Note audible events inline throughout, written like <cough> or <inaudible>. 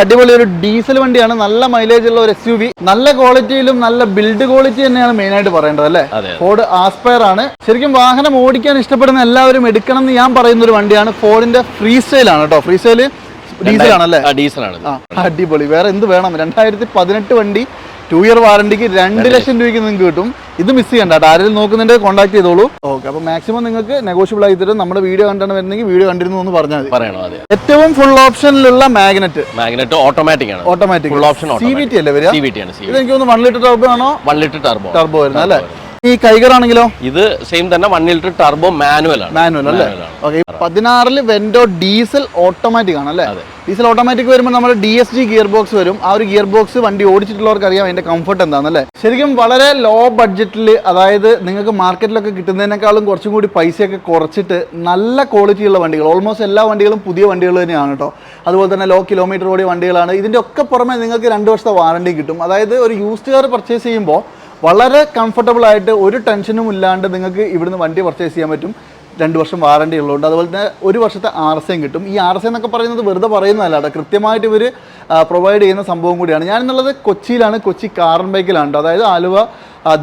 അടിപൊളി ഒരു ഡീസൽ വണ്ടിയാണ്. നല്ല മൈലേജ് ഉള്ള ഒരു എസ് യു വി നല്ല ക്വാളിറ്റിയിലും നല്ല ബിൽഡ് ക്വാളിറ്റി തന്നെയാണ് മെയിൻ ആയിട്ട് പറയേണ്ടത് അല്ലേ? ഫോർഡ് ആസ്പയർ ആണ്. ശരിക്കും വാഹനം ഓടിക്കാൻ ഇഷ്ടപ്പെടുന്ന എല്ലാവരും എടുക്കണം എന്ന് ഞാൻ പറയുന്ന ഒരു വണ്ടിയാണ് ഫോർഡിന്റെ ഫ്രീ സ്റ്റൈൽ ആണ് കേട്ടോ. ഫ്രീ സ്റ്റൈൽ ഡീസൽ ആണല്ലേ? ഡീസൽ ആണ്. അടിപൊളി. വേറെ എന്ത് വേണം? രണ്ടായിരത്തി പതിനെട്ട് വണ്ടി ടു ഇയർ വാറണ്ടിക്ക് രണ്ട് ലക്ഷം രൂപയ്ക്ക് നിങ്ങൾക്ക് കിട്ടും. ഇത് മിസ് ചെയ്യണ്ട ആരെങ്കിലും നോക്കുന്നുണ്ട് കോൺടാക്ട് ചെയ്തോളൂ. ഓക്കെ അപ്പോൾ മാക്സിമം നിങ്ങൾക്ക് നെഗോഷ്യബിൾ ആയി തരും നമ്മുടെ വീഡിയോ കണ്ടാണ് വരുന്നെങ്കിൽ വീഡിയോ കണ്ടിരുന്നു എന്ന് പറഞ്ഞാൽ മതി. ഏറ്റവും ഫുൾ ഓപ്ഷനിലുള്ള മാഗ്നറ്റ് മാഗ്നറ്റ് ഓട്ടോമാറ്റിക് ആണ്. Automatic full option C V T അല്ലേ വരിക? ഇത് എനിക്ക് തോന്നുന്നു വൺ ലിറ്റർ ടർബോ ആണോ? വൺ ലിറ്റർ ടർബോ ടർബോ വരുന്നത് അല്ലേ? ഈ കൈഗർ ആണെങ്കിലോ? ഇത് സെയിം തന്നെ വൺ ലിറ്റർ ടർബോ മാനുവൽ ആണ്. മാനുവൽ അല്ലേ. ഓക്കെ പതിനാറിൽ വെൻഡോ ഡീസൽ ഓട്ടോമാറ്റിക് ആണ് അല്ലേ? ഡീസൽ ഓട്ടോമാറ്റിക് വരുമ്പോൾ നമ്മുടെ D S G gear box വരും. ആ ഒരു ഗിയർ ബോക്സ് വണ്ടി ഓടിച്ചിട്ടുള്ളവർക്ക് അറിയാം അതിന്റെ കംഫർട്ട് എന്താണെന്നല്ലേ ശരിക്കും വളരെ ലോ ബഡ്ജറ്റിൽ അതായത് നിങ്ങൾക്ക് മാർക്കറ്റിലൊക്കെ കിട്ടുന്നതിനേക്കാളും കുറച്ചും കൂടി പൈസയൊക്കെ കുറച്ചിട്ട് നല്ല ക്വാളിറ്റി ഉള്ള വണ്ടികൾ ഓൾമോസ്റ്റ് എല്ലാ വണ്ടികളും പുതിയ വണ്ടികൾ തന്നെയാണ് കേട്ടോ അതുപോലെ തന്നെ ലോ കിലോമീറ്റർ ഓടിയ വണ്ടികളാണ്. ഇതിന്റെ ഒക്കെ പുറമെ നിങ്ങൾക്ക് രണ്ട് വർഷത്തെ വാറണ്ടി കിട്ടും. അതായത് ഒരു യൂസ്ഡ് കാർ പർച്ചേസ് ചെയ്യുമ്പോൾ വളരെ കംഫർട്ടബിൾ ആയിട്ട് ഒരു ടെൻഷനും ഇല്ലാണ്ട് നിങ്ങൾക്ക് ഇവിടുന്ന് വണ്ടി പർച്ചേസ് ചെയ്യാൻ പറ്റും. രണ്ട് വർഷം വാറണ്ടി ഉള്ളതുകൊണ്ട്. അതുപോലെ തന്നെ ഒരു വർഷത്തെ ആർ എസ് എയും കിട്ടും. ഈ ആർ എസ് എന്നൊക്കെ പറയുന്നത് വെറുതെ പറയുന്നതല്ല കൃത്യമായിട്ട് ഇവർ പ്രൊവൈഡ് ചെയ്യുന്ന സംഭവം കൂടിയാണ്. ഞാൻ എന്നുള്ളത് കൊച്ചിയിലാണ്. കൊച്ചി കാറൻ ബൈക്കിലാണ് അതായത് ആലുവ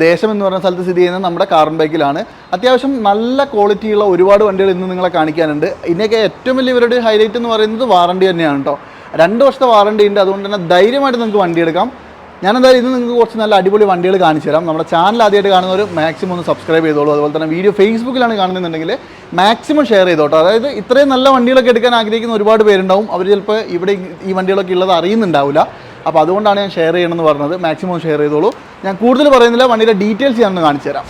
ദേശം എന്ന് പറയുന്ന സ്ഥലത്ത് സ്ഥിതി ചെയ്യുന്നത് നമ്മുടെ കാറൻ ബൈക്കിലാണ് അത്യാവശ്യം നല്ല ക്വാളിറ്റിയുള്ള ഒരുപാട് വണ്ടികൾ ഇന്ന് നിങ്ങളെ കാണിക്കാനുണ്ട്. ഇതിന്റെയൊക്കെ ഏറ്റവും വലിയ ഇവരുടെ ഹൈലൈറ്റ് എന്ന് പറയുന്നത് വാറണ്ടി തന്നെയാണ് കേട്ടോ. രണ്ട് വർഷത്തെ വാറണ്ടി ഉണ്ട്. അതുകൊണ്ട് തന്നെ ധൈര്യമായിട്ട് നിങ്ങൾക്ക് വണ്ടി എടുക്കാം. ഞാൻ എന്തായാലും ഇന്ന് നിങ്ങൾക്ക് കുറച്ച് നല്ല അടിപൊളി വണ്ടികൾ കാണിച്ചു തരാം. നമ്മുടെ ചാനൽ ആദ്യമായിട്ട് കാണുന്നവർ മാക്സിമം ഒന്ന് സബ്സ്ക്രൈബ് ചെയ്തോളൂ. അതുപോലെ തന്നെ വീഡിയോ ഫേസ്ബുക്കിലാണ് കാണുന്നുണ്ടെങ്കിൽ മാക്സിമം ഷെയർ ചെയ്തോട്ടോ. അതായത് ഇത്രയും നല്ല വണ്ടികളൊക്കെ എടുക്കാൻ ആഗ്രഹിക്കുന്ന ഒരുപാട് പേരുണ്ടാവും. അവർ ചിലപ്പോൾ ഇവിടെ ഈ വണ്ടികളൊക്കെ ഉള്ളത് അറിയുന്നുണ്ടാവില്ല. അപ്പോൾ അതുകൊണ്ടാണ് ഞാൻ ഷെയർ ചെയ്യണമെന്ന് പറഞ്ഞത്. മാക്സിമം ഷെയർ ചെയ്തോളൂ. ഞാൻ കൂടുതൽ പറയുന്നില്ല. വണ്ടിയുടെ ഡീറ്റെയിൽസ് ഞാനൊന്ന് കാണിച്ചു തരാം.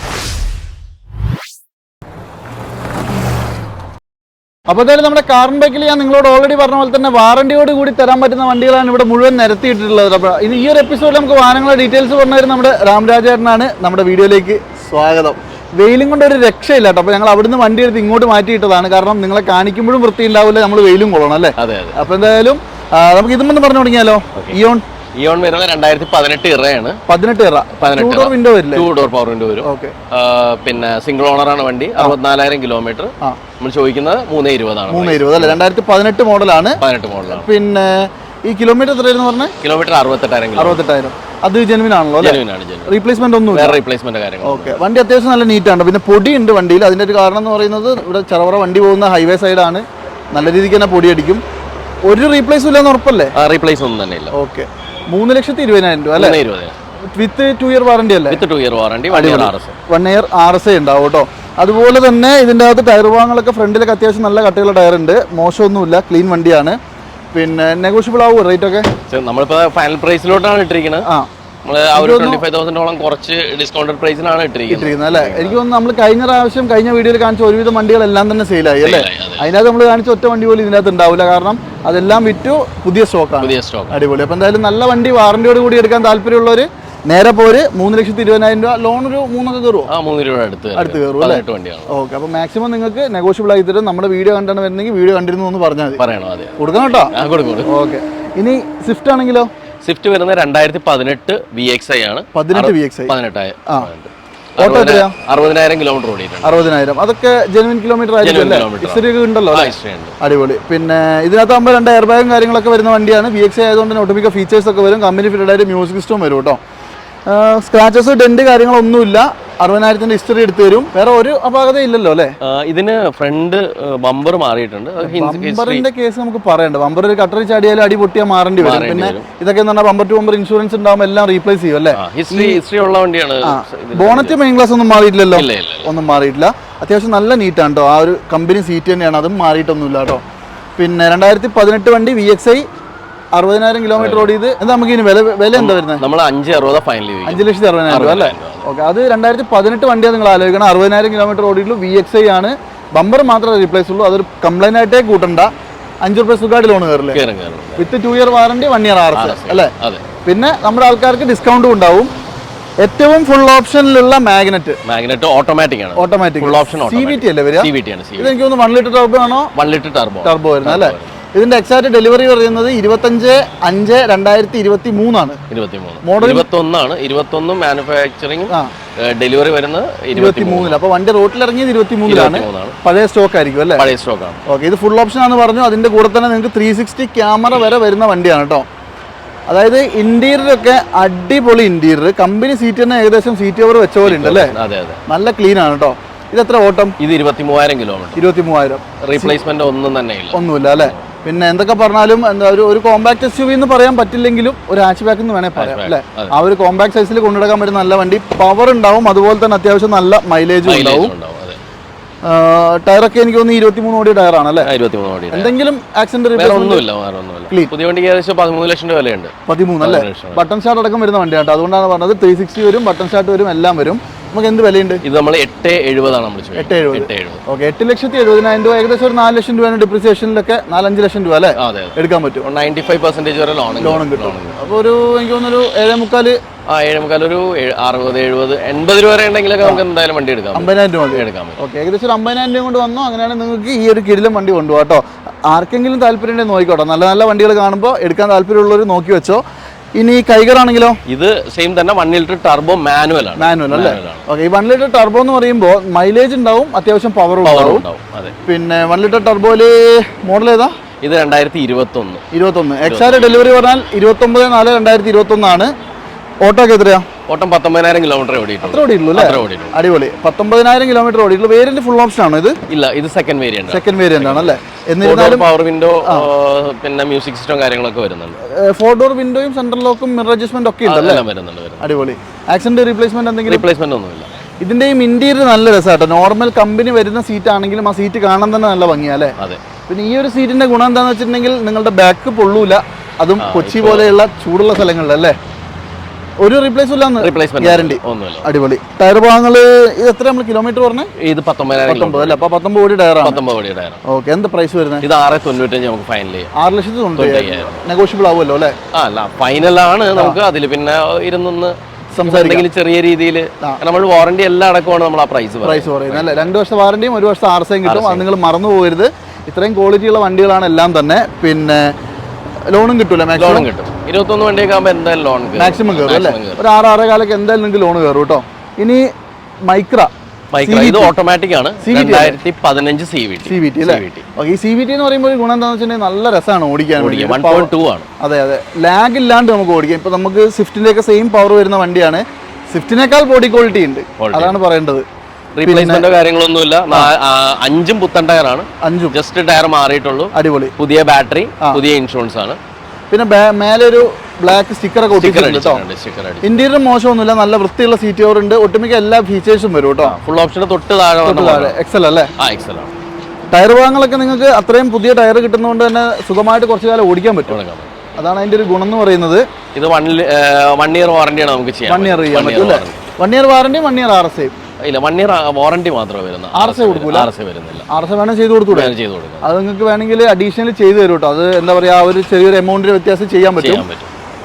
അപ്പോൾ എന്തായാലും നമ്മുടെ കാർബൺ ബൈക്കിൽ ഞാൻ നിങ്ങളോട് ഓൾറെഡി പറഞ്ഞ പോലെ തന്നെ വാറണ്ടിയോട് കൂടി തരാൻ പറ്റുന്ന വണ്ടികളാണ് ഇവിടെ മുഴുവൻ നിരത്തിയിട്ടുള്ളത്. അപ്പോൾ ഇനി ഈ ഒരു എപ്പിസോഡിൽ നമുക്ക് വാഹനങ്ങളുടെ ഡീറ്റെയിൽസ് പറഞ്ഞുതരും നമ്മുടെ രാംരാജേട്ടനാണ് നമ്മുടെ വീഡിയോയിലേക്ക് സ്വാഗതം. വെയിലും കൊണ്ട് ഒരു രക്ഷയില്ല കേട്ടോ. അപ്പോൾ ഞങ്ങൾ അവിടുന്ന് വണ്ടി എടുത്ത് ഇങ്ങോട്ട് മാറ്റിയിട്ടതാണ്. കാരണം നിങ്ങളെ കാണിക്കുമ്പോഴും വൃത്തി ഉണ്ടാവില്ല നമ്മൾ വെയിലും കൊള്ളണം അല്ലേ? അതെ അതെ. അപ്പോൾ എന്തായാലും നമുക്ക് ഇതുമെന്ന് പറഞ്ഞു തുടങ്ങിയാലോ? ഇയോൺ ഇയോൺ വരുന്നത് രണ്ടായിരത്തി പതിനെട്ട് ഇറയാണ് പതിനെട്ട് ഇറ. പതിനെട്ട് window two door power window വരും. പിന്നെ സിംഗിൾ ഓണർ ആണ് വണ്ടി. അറുപത്തിനാലായിരം കിലോമീറ്റർ നമ്മൾ ചോദിക്കുന്നത് മൂന്ന് ഇരുപതാണ് മൂന്ന് ഇരുപത് അല്ലേ? രണ്ടായിരത്തി പതിനെട്ട് മോഡലാണ്. പതിനെട്ട് മോഡലാണ്. പിന്നെ ഈ കിലോമീറ്റർ എത്രയായിരുന്നു പറഞ്ഞത് കിലോമീറ്റർ അറുപത്തെട്ടായിരം അറുപത്തെട്ടായിരം. അത് ജെനുവിൻ ആണല്ലോ റീപ്ലേസ്മെന്റ് ഒന്നും റീപ്ലേസ്മെന്റ് കാര്യങ്ങൾ ഓക്കെ വണ്ടി അത്യാവശ്യം നല്ല നീറ്റ് ആണ്. പിന്നെ പൊടി ഉണ്ട് വണ്ടിയിൽ. അതിന്റെ ഒരു കാരണം എന്ന് പറയുന്നത് ഇവിടെ ചെറവറ വണ്ടി പോകുന്ന ഹൈവേ സൈഡാണ് നല്ല രീതിക്ക് തന്നെ പൊടി അടിക്കും ഒരു റീപ്ലേസും ഇല്ലെന്ന് ഉറപ്പല്ലേ? റീപ്ലേസ് ഒന്നും തന്നെ ഇല്ല. ഓക്കെ മൂന്ന് ലക്ഷത്തി ഇരുപതിനായിരം രൂപ അല്ലേ? വിത്ത് ടു ഇയർ വാറണ്ടി അല്ലേ? With two year warranty one year R S one year R S ഉണ്ടാവും കേട്ടോ. അതുപോലെ തന്നെ ഇതിന്റെ അകത്ത് ടയർ ഭാഗങ്ങളൊക്കെ ഫ്രണ്ടിലൊക്കെ അത്യാവശ്യം നല്ല കട്ടിയുള്ള ടയർ ഉണ്ട്. മോശമൊന്നുമില്ല. ക്ലീൻ വണ്ടിയാണ്. പിന്നെ നെഗോഷ്യബിൾ ആവും റേറ്റ് ഒക്കെ? നമ്മളിപ്പോ ഫൈനൽ പ്രൈസിലോട്ടാണ് ഇട്ടിരിക്കുന്നത് ആ. എനിക്ക് തോന്നുന്നു നമ്മൾ കഴിഞ്ഞ പ്രാവശ്യം കഴിഞ്ഞ വീഡിയോയിൽ കാണിച്ച ഒരുവിധം വണ്ടികളെല്ലാം തന്നെ സെയിലായി അല്ലേ. അതിനകത്ത് നമ്മൾ കാണിച്ച ഒറ്റ വണ്ടി പോലും ഇതിനകത്ത് ഉണ്ടാവില്ല. കാരണം അതെല്ലാം വിറ്റു പുതിയ സ്റ്റോക്കാണ് പുതിയ സ്റ്റോക്ക് അടിപൊളി. അപ്പോൾ എന്തായാലും നല്ല വണ്ടി വാറണ്ടിയോട് കൂടി എടുക്കാൻ താല്പര്യമുള്ളവർ നേരെ പോര് മൂന്ന് ലക്ഷത്തി ഇരുപതിനായിരം രൂപ. ലോൺ ഒരു മൂന്നൊക്കെ കയറുമോ ആ മൂന്ന് രൂപ അടുത്ത് അടുത്ത് കയറും അല്ലേ ഓക്കെ അപ്പോൾ മാക്സിമം നിങ്ങൾക്ക് നെഗോഷ്യബിൾ ആയി തരും നമ്മുടെ വീഡിയോ കണ്ടാണ് വരുന്നെങ്കിൽ വീഡിയോ കണ്ടിരുന്നു എന്ന് പറഞ്ഞാൽ മതി. പറയണോ അതെ. കൊടുക്കണം കേട്ടോ? ഓക്കെ ഇനി സ്വിഫ്റ്റ് ആണെങ്കിലോ? സ്വിഫ്റ്റ് വരുന്നത് രണ്ടായിരത്തി പതിനെട്ട് വി എക്സ് ഐ ആണ്. പതിനെട്ട് വി എക്സ് ഐ പതിനെട്ടായിരം ആ. ഓട്ടോ എത്രയാ? അറുപതിനായിരം കിലോമീറ്റർ ഓടിയിട്ടുണ്ട്. അറുപതിനായിരം. അതൊക്കെ ജെനുവിൻ കിലോമീറ്റർ ആയിരിക്കും അല്ലേ? ഹിസ്റ്ററി ഒക്കെ ഉണ്ടല്ലോ അടിപൊളി. പിന്നെ ഇതിനകത്താകുമ്പോൾ രണ്ട് എയർ ബാഗും കാര്യങ്ങളൊക്കെ വരുന്ന വണ്ടിയാണ്. വി എക്സ് ആയതുകൊണ്ട് ഒട്ടുമിക്ക ഫീച്ചേഴ്സ് ഒക്കെ വരും. കമ്പനി ഫിറ്റഡ് ആയിട്ട് മ്യൂസിക് സിസ്റ്റം വരും കേട്ടോ. സ്ക്രാച്ചസ് ഡെന്റ് കാര്യങ്ങളൊന്നുമില്ല. അറുപതിനായിരത്തിന്റെ ഹിസ്റ്ററി എടുത്തു തരും. വേറെ ഒരു അപാകത ഇല്ലല്ലോ അല്ലേ? ഇതിന് ഫ്രണ്ട് ബമ്പർ മാറിയിട്ടുണ്ട്. ബമ്പറിന്റെ കേസ് നമുക്ക് പറയണ്ട. ബമ്പർ ഒരു കട്ടറി ചാടിയാലും അടി പൊട്ടിയാൽ മാറേണ്ടി വരും. പിന്നെ ഇതൊക്കെ എന്ന് പറഞ്ഞാൽ ബമ്പർ ടു ബമ്പർ ഇൻഷുറൻസ് ഉണ്ടാകുമ്പോൾ എല്ലാം റീപ്ലേസ് ചെയ്യും അല്ലേ? ഹിസ്റ്ററി ഹിസ്റ്ററി ഉള്ള വണ്ടിയാണ്. ബോണറ്റ് മെയിൻ ക്ലാസ് ഒന്നും മാറിയിട്ടില്ലല്ലോ. ഒന്നും മാറിയിട്ടില്ല. അത്യാവശ്യം നല്ല നീറ്റാണ് കേട്ടോ ആ ഒരു കമ്പനി സീറ്റ് തന്നെയാണ്. അതും മാറിയിട്ടൊന്നുമില്ല കേട്ടോ പിന്നെ രണ്ടായിരത്തി പതിനെട്ട് വണ്ടി വി എക്സ് ഐ അറുപതിനായിരം കിലോമീറ്റർ ഓടിയത്. എന്താ നമുക്ക് ഇനി വില വില എന്താ വരുന്നത്? നമ്മൾ അഞ്ച് അറുപത് ഫൈനൽ അഞ്ച് ലക്ഷത്തി അറുപതിനായിരം രൂപ അല്ലേ? ഓക്കെ അത് രണ്ടായിരത്തി പതിനെട്ട് വണ്ടിയാണ് നിങ്ങൾ ആലോചിക്കണം. അറുപതിനായിരം കിലോമീറ്റർ ഓടിയിട്ടുള്ളൂ. വി എക്സ് ഐ ആണ്. ബമ്പർ മാത്രമേ റീപ്ലേസ് ഉള്ളൂ. അതൊരു കംപ്ലൈന്റ് ആയിട്ടേ കൂട്ടണ്ട. അഞ്ച് റുപ്യ സുഖമായിട്ട് ലോൺ കയറില്ലേ? കയറും കയറും. With two year warranty one year R S അല്ലേ? പിന്നെ നമ്മുടെ ആൾക്കാർക്ക് ഡിസ്കൗണ്ടും ഉണ്ടാവും. ഏറ്റവും ഫുൾ ഓപ്ഷനിലുള്ള മാഗ്നറ്റ് മാഗ്നറ്റ് ഓട്ടോമാറ്റിക് ആണ്. Automatic full option C V T അല്ലേ വരിക? സി വി ടി ആണ് ഇത് എനിക്ക് തോന്നുന്നു വൺ ലിറ്റർ ടർബോ ആണോ? വൺ ലിറ്റർ ടർബോ ടർബോ വരുന്നത് അല്ലേ? ഇതിന്റെ എക്സാക്ട് ഡെലിവറി പറയുന്നത് ഇരുപത്തഞ്ച് അഞ്ച് രണ്ടായിരത്തി ഇരുപത്തി മൂന്നാണ്. മോഡൽ ഇരുപത്തൊന്നാണ്. ഇരുപത്തൊന്നും മാനുഫാക്ചറിങ് ഡെലിവറി വരുന്നത് ഇരുപത്തി മൂന്നിൽ അപ്പൊ വണ്ടി റോട്ടിൽ ഇറങ്ങിയത് ഇരുപത്തി മൂന്നിലാണ് പഴയ സ്റ്റോക്ക് ആയിരിക്കും അല്ലേ? പഴയ സ്റ്റോക്ക് ആണ്. ഓക്കെ ഇത് ഫുൾ ഓപ്ഷൻ ആണെന്ന് പറഞ്ഞു. അതിന്റെ കൂടെ തന്നെ നിങ്ങൾക്ക് ത്രീ സിക്സ്റ്റി ക്യാമറ വരെ വരുന്ന വണ്ടിയാണ് കേട്ടോ അതായത് ഇന്റീരിയറൊക്കെ അടിപൊളി ഇന്റീരിയർ. കമ്പനി സീറ്റ് തന്നെ ഏകദേശം സീറ്റ് ഓവർ വെച്ച പോലെ ഉണ്ട് അല്ലേ? അതെ അതെ നല്ല ക്ലീൻ ആണ് കേട്ടോ ഇത് എത്ര ഓട്ടം? ഇത് ഇരുപത്തി മൂവായിരം കിലോമീറ്റർ ഇരുപത്തി മൂവായിരം റീപ്ലേസ്മെന്റ് ഒന്നും തന്നെ ഇല്ല. ഒന്നുമില്ല അല്ലേ? പിന്നെ എന്തൊക്കെ പറഞ്ഞാലും എന്താ ഒരു ഒരു കോമ്പാക്ട് എസ് യു വി എന്ന് പറയാൻ പറ്റില്ലെങ്കിലും ഒരു ഹാച്ച് ബാക്ക് എന്ന് വേണേൽ പറയാം അല്ലേ? ആ ഒരു കോമ്പാക്ട് സൈസിൽ കൊണ്ടുനടക്കാൻ പറ്റുന്ന നല്ല വണ്ടി. പവർ ഉണ്ടാവും അതുപോലെ തന്നെ അത്യാവശ്യം നല്ല മൈലേജും ഉണ്ടാവും. ടയറൊക്കെ എനിക്ക് തോന്നുന്നു ഇരുപത്തി മൂന്ന് ഓടി ടയറാണ് അല്ലേ? എന്തെങ്കിലും ആക്സിഡന്റ് ഒന്നുമില്ല വേറെ ഒന്നുമില്ല പുതിയ വണ്ടിക്ക് ഏകദേശം പതിമൂന്ന് ലക്ഷം രൂപ വിലയുണ്ട്. പതിമൂന്ന് അല്ലേ? ബട്ടൺ സ്റ്റാർട്ട് അടക്കം വരുന്ന വണ്ടിയാണ് അതുകൊണ്ടാണ് പറഞ്ഞത് ത്രീ സിക്സ്റ്റി വരും ബട്ടൺ സ്റ്റാർട്ട് വരും എല്ലാം വരും. നമുക്ക് എന്ത് വിലയുണ്ട്? ഇത് നമ്മൾ എട്ട് എഴുപതാണ് നമ്മൾ എട്ട് എഴുപത്. ഓക്കെ എട്ട് ലക്ഷത്തി എഴുപതിനായിരം രൂപ ഏകദേശം ഒരു നാല് ലക്ഷം രൂപ ഡിപ്രിസിയേഷനിലൊക്കെ നാലഞ്ച് ലക്ഷം രൂപ അല്ലേ? അതെ എടുക്കാൻ പറ്റും. നയന്റി ഫൈവ് പെർസെന്റേജ് വരെ ലോൺ ലോണും കിട്ടും. അപ്പോൾ ഒരു എനിക്ക് തോന്നുന്നു ഒരു ഏഴേ മുക്കാൽ ആ ഏഴ് മുക്കാൽ ഒരു അറുപത് എഴുപത് എൺപത് രൂപ വരെ ഉണ്ടെങ്കിലൊക്കെ നമുക്ക് എന്തായാലും വണ്ടി എടുക്കാം അമ്പതിനായിരം രൂപ എടുക്കാം ഓക്കെ ഏകദേശം ഒരു അമ്പതിനായിരം രൂപ കൊണ്ട് വന്നു. അങ്ങനെയാണെങ്കിൽ നിങ്ങൾക്ക് ഈ ഒരു കിരിലും വണ്ടി കൊണ്ടുപോകാം കേട്ടോ. ആർക്കെങ്കിലും താല്പര്യം ഉണ്ടെങ്കിൽ നോക്കിക്കോട്ടോ. നല്ല നല്ല വണ്ടികൾ കാണുമ്പോൾ എടുക്കാൻ താല്പര്യമുള്ളവർ നോക്കി വെച്ചോ. ഇനി കൈകറാണെങ്കിലോ ഇത് സെയിം തന്നെ വൺ ലിറ്റർ ടർബോ മാനുവൽ ആണ്. മാനുവൽ അല്ലേ? ഓക്കെ ഈ വൺ ലിറ്റർ ടർബോ എന്ന് പറയുമ്പോൾ മൈലേജ് ഉണ്ടാവും അത്യാവശ്യം പവർ ഉണ്ടാവും. പിന്നെ വൺ ലിറ്റർ ടർബോയിൽ മോഡൽ ഏതാ? ഇത് രണ്ടായിരത്തി ഇരുപത്തി ഒന്ന് ഇരുപത്തൊന്ന്. എക്സ് ആർ ഡെലിവറി പറഞ്ഞാൽ ഇരുപത്തൊമ്പത് നാല് രണ്ടായിരത്തി ഇരുപത്തൊന്നാണ് ഓട്ടോ ഒക്കെ എത്രയാ? ഓട്ടം പത്തൊമ്പതിനായിരം കിലോമീറ്റർ ഓടിയിട്ടുള്ളൂ. അത്ര ഓടിയിട്ടുള്ളൂ അടിപൊളി. പത്തൊമ്പതിനായിരം കിലോമീറ്റർ ഓടിയുള്ളൂ വേരിയന്റ് ഫുൾ ഓപ്ഷൻ ആണോ ഇത്? ഇല്ല ഇത് സെക്കൻഡ് വേരിയന്റ് സെക്കൻഡ് വേരിയന്റ് ആണ് അല്ലേ? എന്നിരുന്നാലും പവർ വിൻഡോ പിന്നെ മ്യൂസിക് സിസ്റ്റം കാര്യങ്ങളൊക്കെ വരുന്നുണ്ട്. ഫോർ ഡോർ വിൻഡോയും സെൻട്രൽ ലോക്കും മിറർ അഡ്ജസ്റ്റ്മെന്റ് ഒക്കെ ഉണ്ട് അതെല്ലാം വരുന്നുണ്ട് അടിപൊളി. ആക്സിഡന്റ് റീപ്ലേസ്മെന്റ് എന്തെങ്കിലും? റീപ്ലേസ്മെന്റ് ഒന്നുമില്ല. ഇതിന്റെയും ഇന്റീരിയർ നല്ല രസമാട്ടോ നോർമൽ കമ്പനി വരുന്ന സീറ്റ് ആണെങ്കിലും ആ സീറ്റ് കാണാൻ തന്നെ നല്ല ഭംഗിയാ അല്ലേ? അതെ. പിന്നെ ഈ ഒരു സീറ്റിന്റെ ഗുണം എന്താണെന്ന് വെച്ചിട്ടുണ്ടെങ്കിൽ നിങ്ങളുടെ ബാക്ക് പൊള്ളൂല. അതും കൊച്ചി പോലെയുള്ള ചൂടുള്ള സ്ഥലങ്ങളിൽ അല്ലേ ഒരു റീപ്ലേസ് ഇല്ലാന്ന്? റീപ്ലേസ്മെന്റ് ഗ്യാരണ്ടി ഒന്നുമില്ല. അടിപൊളി. ടയർ ഭാഗങ്ങൾ ഇത് എത്ര നമ്മൾ കിലോമീറ്റർ പറഞ്ഞേ? ഇത് പത്തൊമ്പതിനായിരം പത്തൊമ്പത് അല്ലേ? അപ്പൊ പത്തൊമ്പത് കോടി ടയറാണ് പത്തൊമ്പത് കോടിയുടെ ഓക്കെ എന്ത് പ്രൈസ് വരുന്നത് ഇത് ആറ് തൊണ്ണൂറ്റഞ്ച് നമുക്ക് ഫൈനൽ ചെയ്യാം. ആറ് ലക്ഷത്തി തൊണ്ണൂറ്റഞ്ച് നെഗോഷ്യബിൾ ആവുമല്ലോ അല്ലേ? അല്ല ഫൈനലാണ് നമുക്ക് അതിൽ പിന്നെ ഇരുന്നൊന്ന് സംസാരിക്കും. ചെറിയ രീതിയിൽ നമ്മൾ വാറണ്ടി എല്ലാം അടക്കമാണ് നമ്മൾ ആ പ്രൈസ് പ്രൈസ് പറയുന്നത്. അല്ലേ? രണ്ട് വർഷം വാറണ്ടിയും ഒരു വർഷം ആർ സിയും കിട്ടും. അത് നിങ്ങൾ മറന്നു പോകരുത് ഇത്രയും ക്വാളിറ്റിയുള്ള വണ്ടികളാണ് എല്ലാം തന്നെ. പിന്നെ ലോണും കിട്ടൂല ലോണും മാക്സിമം കിട്ടും. ഇരുപത്തൊന്ന് വണ്ടിയൊക്കെ ആകുമ്പോൾ എന്തായാലും ലോൺ മാക്സിമം കയറും അല്ലേ? ഒരു ആറ് ആറ് കാലൊക്കെ എന്തായാലും നിങ്ങൾക്ക് ലോൺ കയറും കേട്ടോ. ഇനി മൈക്ര. മൈക്ര. ഇത് ഓട്ടോമാറ്റിക് ആണ്. രണ്ടായിരത്തി പതിനഞ്ച് C V T C V T അല്ലേ? ഓക്കെ ഈ സി വി ടി എന്ന് പറയുമ്പോൾ ഒരു ഗുണം എന്താണെന്ന് വെച്ചിട്ടുണ്ടെങ്കിൽ നല്ല രസമാണ് ഓടിക്കാൻ ഓടിക്കാൻ. വൺ പോയിന്റ് ടു ആണ്. അതെ അതെ. ലാഗ് ഇല്ലാണ്ട് നമുക്ക് ഓടിക്കാം. ഇപ്പൊ നമുക്ക് സ്വിഫ്റ്റിന്റെ ഒക്കെ സെയിം പവർ വരുന്ന വണ്ടിയാണ്. സ്വിഫ്റ്റിനേക്കാൾ ബോഡി ക്വാളിറ്റി ഉണ്ട്. അതാണ് പറയേണ്ടത്. റീപ്ലേസ്മെന്റോ കാര്യങ്ങളൊന്നുമില്ല. അഞ്ചും പുത്തൻ ടയറാണ്. അഞ്ചും. ജസ്റ്റ് ടയർ മാറിയിട്ടുള്ളൂ. അടിപൊളി. പുതിയ ബാറ്ററി പുതിയ ഇൻഷുറൻസ് ആണ്. പിന്നെ മേലെ ഒരു ബ്ലാക്ക് സ്റ്റിക്കർ ഒട്ടിച്ചിട്ടുണ്ട് ഇന്റീരിയർ മോശമൊന്നുമില്ല നല്ല വൃത്തിയുള്ള സീറ്റ് കവർ ഉണ്ട്. ഒട്ടുമിക്ക എല്ലാ ഫീച്ചേഴ്സും വരും കേട്ടോ ഫുൾ ഓപ്ഷന് തൊട്ട് താഴെ എക്സൽ അല്ലേ? എക്സൽ ടയർ ഭാഗങ്ങളൊക്കെ നിങ്ങൾക്ക് അത്രയും പുതിയ ടയർ കിട്ടുന്നതുകൊണ്ട് തന്നെ സുഖമായിട്ട് കുറച്ച് കാലം ഓടിക്കാൻ പറ്റും. അതാണ് അതിന്റെ ഒരു ഗുണം എന്ന് പറയുന്നത്. ഇത് വൺ വൺ ഇയർ വാറണ്ടിയാണ് നമുക്ക് ചെയ്യാൻ വൺ ഇയർ ചെയ്യാൻ പറ്റും അല്ലേ? One year warranty one year R S ഇല്ല വൺ ഇയർ വാറണ്ടി മാത്രമേ വരുന്ന ആർ എസ് കൊടുക്കൂല? ആർ എസ് വരുന്നില്ല. ആർ എസ് വേണം ചെയ്ത് കൊടുത്തു ചെയ്ത് കൊടുക്കാം. അത് നിങ്ങൾക്ക് വേണമെങ്കിൽ അഡീഷണൽ ചെയ്ത് തരും കേട്ടോ അത് എന്താ പറയാ ആ ഒരു ചെറിയൊരു എമൗണ്ടിന് വ്യത്യാസം ചെയ്യാൻ പറ്റും.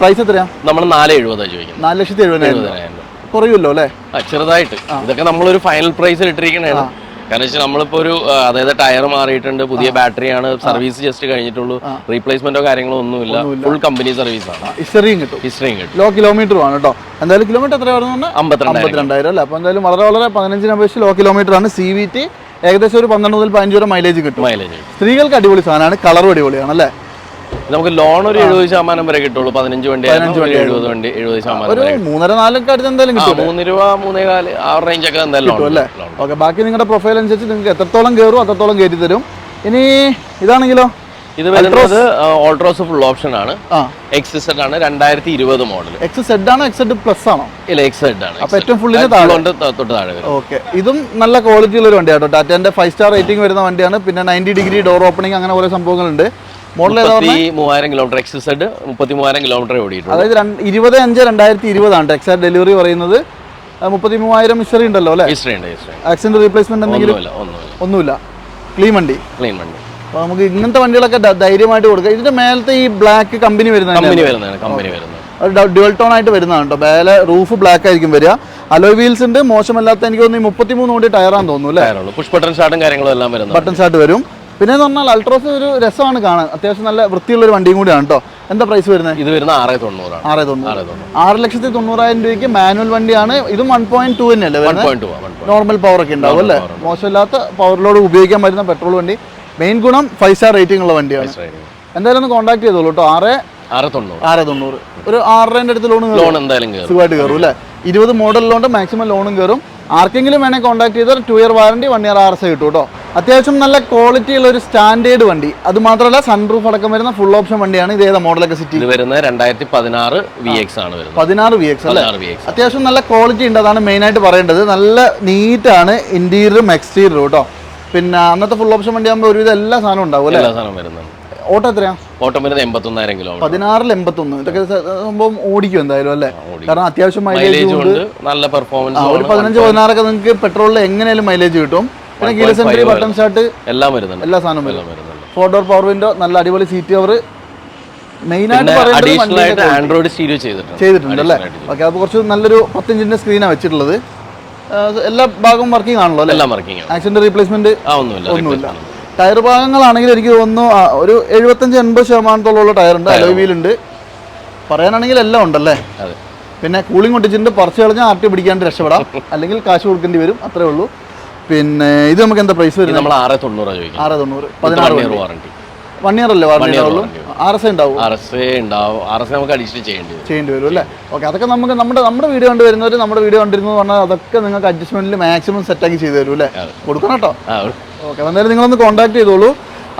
പ്രൈസ് എത്രയാ? നമ്മൾ നാല് എഴുപതാണ് ചോദിക്കുന്നത്. നാല് ലക്ഷത്തി എഴുപതിനായിരം. കുറയുമല്ലോ അല്ലേ? ചെറുതായിട്ട്. ഇതൊക്കെ നമ്മളൊരു ഫൈനൽ പ്രൈസിൽ ഇട്ടിരിക്കണതാണ് കാരണം വെച്ചാൽ നമ്മളിപ്പോ ഒരു അതായത് ടയർ മാറിയിട്ടുണ്ട് പുതിയ ബാറ്ററി ആണ് സർവീസ് ജസ്റ്റ് കഴിഞ്ഞിട്ടുള്ളൂ. റീപ്ലേസ്മെന്റോ കാര്യങ്ങളോ ഒന്നുമില്ല. ഫുൾ കമ്പനി സർവീസ് ആണ്. ഹിസ്റ്ററിയും കിട്ടും. ഹിസ്റ്ററിയും കിട്ടും. ലോ കിലോമീറ്റർ ആണ് കേട്ടോ എന്തായാലും കിലോമീറ്റർ എത്ര വരുന്നു അമ്പത്തിരണ്ടായിരം. അമ്പത്തിരണ്ടായിരം അല്ലേ? അപ്പോൾ എന്തായാലും വളരെ വളരെ പതിനഞ്ചിന് അപേക്ഷിച്ച് ലോ കിലോമീറ്റർ ആണ്. സി വി ടി ഏകദേശം ഒരു പന്ത്രണ്ട് മുതൽ പതിനഞ്ച് വരെ മൈലേജ് കിട്ടും. മൈലേജ് സ്ത്രീകൾക്ക് അടിപൊളി സാധനമാണ്. കളറും അടിപൊളിയാണ് അല്ലേ? നമുക്ക് ലോൺ ഒരു എഴുപത് ശതമാനം വരെ കിട്ടുള്ളൂ. പതിനഞ്ച് വണ്ടി എഴുപത് വണ്ടി എഴുപത് ശതമാനം ഒരു മൂന്നര നാലൊക്കെ അടുത്ത് എന്തായാലും മൂന്ന് രൂപ മൂന്നേ കാൽ ആ റേഞ്ച് ഒക്കെ എന്തായാലും loan അല്ലേ? ഓക്കെ ബാക്കി നിങ്ങളുടെ പ്രൊഫൈൽ അനുസരിച്ച് നിങ്ങൾക്ക് എത്രത്തോളം കയറും അത്രത്തോളം കയറ്റി തരും. ഇനി ഇതാണെങ്കിലോ? ഇത് വരുന്നത് ഓൾട്രോസ് ഫുൾ ഓപ്ഷൻ ആണ്. എക്സ് സെഡ് ആണ് രണ്ടായിരത്തി ഇരുപത് മോഡൽ എക്സ് സെഡ് ആണോ എക്സ് സെഡ് പ്ലസ് ആണോ? ഇല്ല എക്സ് സെഡ് ആണ് അപ്പൊ ഏറ്റവും ഫുള്ളിന് തൊട്ട് താഴെ വരും. ഓക്കെ. ഇതും നല്ല ക്വാളിറ്റി ഉള്ള ഒരു വണ്ടിയാണ് ടാറ്റന്റെ ഫൈവ് സ്റ്റാർ റേറ്റിംഗ് വരുന്ന വണ്ടിയാണ്. പിന്നെ നയന്റി ഡിഗ്രി ഡോർ ഓപ്പണിംഗ് അങ്ങനെ ഓരോ സംഭവങ്ങളുണ്ട്. മോഡൽ മൂവായിരം കിലോമീറ്റർ എക്സിസെഡ് മുപ്പത്തി മൂവായിരം കിലോമീറ്റർ ഓടിയിട്ടുണ്ട് അതായത് ഇരുപത് അഞ്ച് രണ്ടായിരത്തി ഇരുപതാണ് എക്സാക്ട് ഡെലിവറി പറയുന്നത്. മുപ്പത്തി മൂവായിരം ഹിസ്റ്ററി ഉണ്ടല്ലോ അല്ലേ? ഹിസ്റ്ററി ഉണ്ട് ആക്സിഡന്റ് റീപ്ലേസ്മെന്റ് എന്തെങ്കിലും? ഒന്നുമില്ല ക്ലീൻ വണ്ടി? ക്ലീൻ വണ്ടി. അപ്പോൾ നമുക്ക് ഇങ്ങനത്തെ വണ്ടികളൊക്കെ ധൈര്യമായിട്ട് കൊടുക്കാം. ഇതിന്റെ മേലത്തെ ഈ ബ്ലാക്ക് കമ്പനി വരുന്ന കമ്പനി വരുന്നതാണ് കമ്പനി വരുന്നത്. ഡ്യുവൽ ടോൺ ആയിട്ട് വരുന്നതാണ് കേട്ടോ മേലെ റൂഫ് ബ്ലാക്ക് ആയിരിക്കും വരിക. അലോ വീൽസ് ഉണ്ട്. മോശമല്ലാത്ത എനിക്ക് തോന്നുന്നു മുപ്പത്തി മൂന്ന് കോടി ടയറാന്ന് തോന്നുന്നു അല്ലേ? പുഷ് ബട്ടൺ സ്റ്റാർട്ടും കാര്യങ്ങളും എല്ലാം വരുന്നത് ബട്ടൺ സ്റ്റാർട്ട് വരും. പിന്നെ എന്ന് പറഞ്ഞാൽ അൾട്രോസ് ഒരു രസമാണ് കാണാൻ. അത്യാവശ്യം നല്ല വൃത്തിയുള്ള ഒരു വണ്ടിയും കൂടിയാണ് കേട്ടോ എന്താ പ്രൈസ് വരുന്നത് ഇത് വരുന്നത് ആറ് തൊണ്ണൂറാണ് ആറ് തൊണ്ണൂറ് ആറ് തൊണ്ണൂറ് ആറ് ലക്ഷത്തി തൊണ്ണൂറായിരം രൂപയ്ക്ക് മാനുവൽ വണ്ടിയാണ് ഇതും വൺ പോയിന്റ് ടു തന്നെയല്ലേ നോർമൽ പവർ ഒക്കെ ഉണ്ടാവും അല്ലേ? മോശമില്ലാത്ത പവറിലോട് ഉപയോഗിക്കാൻ പറ്റുന്ന പെട്രോൾ വണ്ടി. മെയിൻ ഗുണം ഫൈവ് സ്റ്റാർ റേറ്റിംഗ് ഉള്ള വണ്ടിയാണ്. എന്തായാലും ഒന്ന് കോൺടാക്ട് ചെയ്തോളൂ കേട്ടോ ആറ് ആറ് തൊണ്ണൂറ് ആറ് തൊണ്ണൂറ് ഒരു ആറരന്റെ അടുത്ത് ലോൺ ലോൺ എന്തായാലും സുഖമായിട്ട് കയറും അല്ലേ? ഇരുപത് മോഡലിലോണ്ട് മാക്സിമം ലോണും കയറും ആർക്കെങ്കിലും വേണേൽ കോൺടാക്ട് ചെയ്താൽ two year warranty one year R S കിട്ടും കേട്ടോ അത്യാവശ്യം നല്ല ക്വാളിറ്റി ഉള്ള ഒരു സ്റ്റാൻഡേർഡ് വണ്ടി. അത് മാത്രമല്ല സൺറൂഫ് അടക്കം വരുന്ന ഫുൾ ഓപ്ഷൻ വണ്ടിയാണ്. ഇത് ഏതാ മോഡലൊക്കെ സിറ്റി ഇത് വരുന്നത് രണ്ടായിരത്തി പതിനാറ് വി എക്സ് ആണ് വരുന്നത്. പതിനാറ് വി എക്സ് അല്ലേ? അത്യാവശ്യം നല്ല ക്വാളിറ്റി ഉണ്ട് അതാണ് മെയിൻ ആയിട്ട് പറയേണ്ടത്. നല്ല നീറ്റാണ് ഇന്റീരിയറും എക്സ്റ്റീരിയറും കേട്ടോ പിന്നെ അന്നത്തെ ഫുൾ ഓപ്ഷൻ വണ്ടി ആകുമ്പോൾ ഒരുവിധം എല്ലാ സാധനവും ഉണ്ടാവും അല്ലേ? എല്ലാ സാധനം വരുന്നുണ്ട്. ഓട്ടോ എത്രയാ? ഓട്ടം വരുന്നത് എൺപത്തൊന്നായിരം കിലോ പതിനാറിൽ എൺപത്തൊന്ന്. ഇതൊക്കെ സംഭവം ഓടിക്കും എന്തായാലും അല്ലേ? കാരണം അത്യാവശ്യം മൈലേജ് ഉണ്ട്. നല്ല പെർഫോമൻസ് ഒരു പതിനഞ്ച് പതിനാറൊക്കെ നിങ്ങൾക്ക് പെട്രോളിൽ എങ്ങനെയാലും മൈലേജ് കിട്ടും. ഗീല സെൻട്രി ബട്ടൺ ഷാട്ട് എല്ലാം വരുന്നുണ്ട്. എല്ലാ സാധനവും വരും വരുന്നുണ്ട്. ഫോർ ഡോർ പവർ വിൻഡോ നല്ല അടിപൊളി സീറ്റ് കവർ മെയിൻ ആയിട്ട് ആൻഡ്രോയിഡ് സ്റ്റീരിയോ ചെയ്തിട്ടുണ്ട്. ചെയ്തിട്ടുണ്ട് അല്ലേ? ഓക്കെ അത് കുറച്ച് നല്ലൊരു പത്തിഞ്ചിന്റെ സ്ക്രീനാണ് വെച്ചിട്ടുള്ളത്. എല്ലാ ഭാഗവും വർക്കിംഗ് ആണല്ലോ എല്ലാം വർക്കിംഗ് ആക്സിഡന്റ് റീപ്ലേസ്മെന്റ് ഒന്നുമില്ല. ടയർ ഭാഗങ്ങളാണെങ്കിൽ എനിക്ക് തോന്നുന്നു ഒരു എഴുപത്തഞ്ച് എൺപത് ശതമാനത്തോളമുള്ള ടയർ ഉണ്ട്. ഉണ്ട്. പറയാനാണെങ്കിൽ എല്ലാം ഉണ്ടല്ലേ? പിന്നെ കൂളിംഗ് ഒട്ടിച്ചിട്ട് പറിച്ചു കളഞ്ഞാൽ ആർട്ടി പിടിക്കാണ്ട് രക്ഷപ്പെടാം. <laughs> അല്ലെങ്കിൽ കാശ് കൊടുക്കേണ്ടി വരും. അത്രേ ഉള്ളൂ. പിന്നെ ഇത് നമുക്ക് എന്താ പ്രൈസ് വരുന്നത് നമ്മൾ ആറ് തൊണ്ണൂറ് ചോദിക്കാം ആറ് തൊണ്ണൂറ്. പതിനാറ് വാറണ്ടി വൺ ഇയർ അല്ലേ വാറണ്ടി ഉണ്ടാവുള്ളൂ. ആർ എസ് ഉണ്ടാവും. ആർ എസ് ഉണ്ടാവും. ആർ എസ് നമുക്ക് അഡീഷണൽ ചെയ്യേണ്ടി വരും. ചെയ്യേണ്ടി വരും അല്ലേ? ഓക്കെ അതൊക്കെ നമുക്ക് നമ്മുടെ നമ്മുടെ വീഡിയോ കണ്ട് വരുന്നവർ നമ്മുടെ വീഡിയോ കണ്ടിരുന്നു പറഞ്ഞാൽ അതൊക്കെ നിങ്ങൾക്ക് അഡ്ജസ്റ്റ്മെന്റിൽ മാക്സിമം സെറ്റ് ആക്കി ചെയ്തു തരും അല്ലേ? കൊടുക്കണം കേട്ടോ. ഓക്കെ എന്തായാലും നിങ്ങളൊന്ന് കോൺടാക്ട് ചെയ്തോളൂ.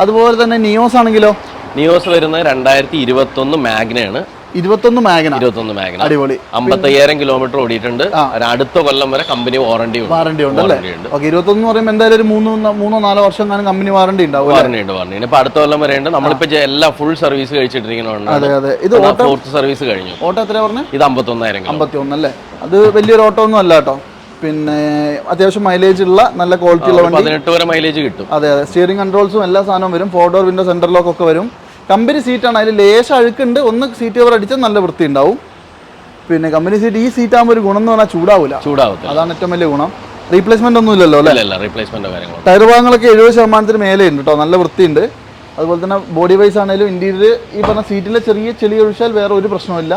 അതുപോലെ തന്നെ നിയോസ് ആണെങ്കിലോ? നിയോസ് വരുന്നത് രണ്ടായിരത്തി ഇരുപത്തൊന്ന് മാഗ്നയാണ് ഇരുപത്തൊന്ന് മാഗന. ഇരുപത്തൊന്ന് മാഗ്ന. അടിപൊളി. അമ്പത്തയ്യായിരം കിലോമീറ്റർ ഓടിയിട്ടുണ്ട്. അടുത്ത കൊല്ലം വരെ കമ്പനി വാറണ്ടി വാറണ്ടി ഉണ്ട് അല്ലേ? ഓക്കെ ഇരുപത്തൊന്ന് പറയുമ്പോൾ എന്തായാലും ഒരു മൂന്ന് മൂന്നോ നാലോ വർഷം കാണും കമ്പനി വാറണ്ടി ഉണ്ടാവും വാറണ്ടി ഉണ്ട് വാറണ്ടി ഉണ്ട്. ഇപ്പൊ അടുത്ത കൊല്ലം വരെ ഉണ്ട്. നമ്മളിപ്പോ എല്ലാ ഫുൾ സർവീസ് കഴിച്ചിട്ടിരിക്കുന്നതുകൊണ്ട് അതെ അതെ. ഇത് ഓട്ടോ സർവീസ് കഴിഞ്ഞു. ഓട്ടോ എത്ര പറഞ്ഞു? ഇത് അമ്പത്തൊന്നായിരം അമ്പത്തി അല്ലേ? അത് വലിയൊരു ഓട്ടോ ഒന്നും അല്ല കേട്ടോ. പിന്നെ അത്യാവശ്യം മൈലേജ് ഉള്ള നല്ല ക്വാളിറ്റി ഉള്ള വണ്ടി. പതിനെട്ട് വരെ മൈലേജ് കിട്ടും. അതെ അതെ. സ്റ്റിയറിംഗ് കൺട്രോൾസും എല്ലാ സാധനവും വരും. Four door window centre lock ഒക്കെ വരും. കമ്പനി സീറ്റാണ് അതിൽ ലേശം അഴുക്കുണ്ട്. ഒന്ന് സീറ്റ് കവർ അടിച്ചാൽ നല്ല വൃത്തി ഉണ്ടാവും പിന്നെ കമ്പനി സീറ്റ് ഈ സീറ്റ് ആകുമ്പോൾ ഒരു ഗുണം എന്ന് പറഞ്ഞാൽ ചൂടാവില്ല ചൂടാവും അതാണ് ഏറ്റവും വലിയ ഗുണം. റീപ്ലേസ്മെന്റ് ഒന്നും ഇല്ലല്ലോ അല്ലേ? റീപ്ലേസ്മെന്റോ ടയർ ഭാഗങ്ങളൊക്കെ എഴുപത് ശതമാനത്തിന് മേലെ ഉണ്ട് കേട്ടോ നല്ല വൃത്തിയുണ്ട്. അതുപോലെ തന്നെ ബോഡി വൈസ് ആണെങ്കിലും ഇന്റീരിയർ ഈ പറഞ്ഞ സീറ്റിലെ ചെറിയ ചെളി ഒഴിച്ചാൽ വേറെ ഒരു പ്രശ്നമില്ല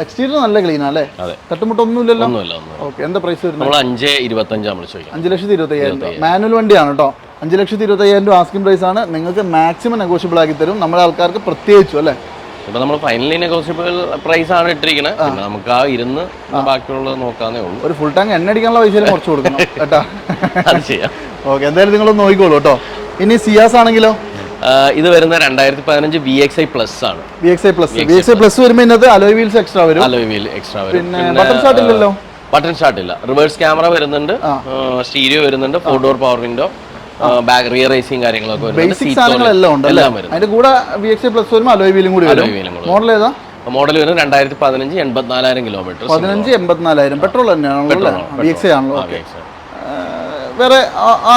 എക്സ്റ്റീരിയർ നല്ല ക്ലീൻ അല്ലേ ഒന്നുമില്ല ഒന്നും ഓക്കെ എന്താ പ്രൈസ് വരുന്നത്? നമ്മൾ അഞ്ച് ഇരുപത്തഞ്ച് നമ്മൾ ചോദിക്കാം അഞ്ച് ലക്ഷത്തി ഇരുപത്തി അയ്യായിരം രൂപ മാനുവൽ വണ്ടിയാണ് കേട്ടോ അഞ്ച് ലക്ഷത്തി ഇരുപത്തി അയ്യായിരം രൂപ ആസ്കിംഗ് പ്രൈസ് ആണ്. നിങ്ങൾക്ക് മാക്സിമം നെഗോഷ്യബിൾ ആക്കി തരും. നമ്മുടെ ആൾക്കാർക്ക് പ്രത്യേകിച്ചും അല്ലേ? ഇപ്പൊ നമ്മൾ ഫൈനലി നെഗോഷ്യബിൾ പ്രൈസ് ആണ് ഇട്ടിരിക്കുന്നത് പിന്നെ നമുക്ക് ആ ഇരുന്ന് ബാക്കിയുള്ളത് നോക്കാന്നേ ഉള്ളൂ. ഒരു ഫുൾ ടാങ്ക് എണ്ണ അടിക്കാനുള്ള പൈസ കുറച്ച് കൊടുക്കണം <laughs> കേട്ടാ. അത് ചെയ്യാം. <laughs> ഓക്കെ എന്തായാലും നിങ്ങളൊന്ന് നോക്കിക്കോളൂ കേട്ടോ ഇനി സിയാസ് ആണെങ്കിലോ? ഇത് വരുന്ന രണ്ടായിരത്തി പതിനഞ്ച് ബി എക്സ് ഐ പ്ലസ് ആണ് B X I plus B X I plus വരുമ്പോൾ ഇതിനകത്ത് അലോയ് വീൽസ് എക്സ്ട്രാ വരും. അലോയ് വീൽ എക്സ്ട്രാ വരും. പിന്നെ ബട്ടൺ ഷാട്ട് ഇല്ലല്ലോ? ബട്ടൺ ഷാട്ട് ഇല്ല. റിവേഴ്സ് ക്യാമറ വരുന്നുണ്ട്. സ്റ്റീരിയോ വരുന്നുണ്ട്. Four door power window back rear racing കാര്യങ്ങളൊക്കെ ബേസിക് സാധനങ്ങളെല്ലാം ഉണ്ട് എല്ലാം വരും അതിന്റെ കൂടെ ബി എക്സ് ഐ പ്ലസ് വരുമ്പോൾ അലോയ് വീലും കൂടി വരും. മോഡൽ ഏതാ? മോഡൽ വരുന്നത് രണ്ടായിരത്തി പതിനഞ്ച് എൺപത്തിനാലായിരം കിലോമീറ്റർ പതിനഞ്ച് എൺപത്തിനാലായിരം. പെട്രോൾ തന്നെയാണല്ലോ ബി എക്സ് ഐ ആണല്ലോ. വേറെ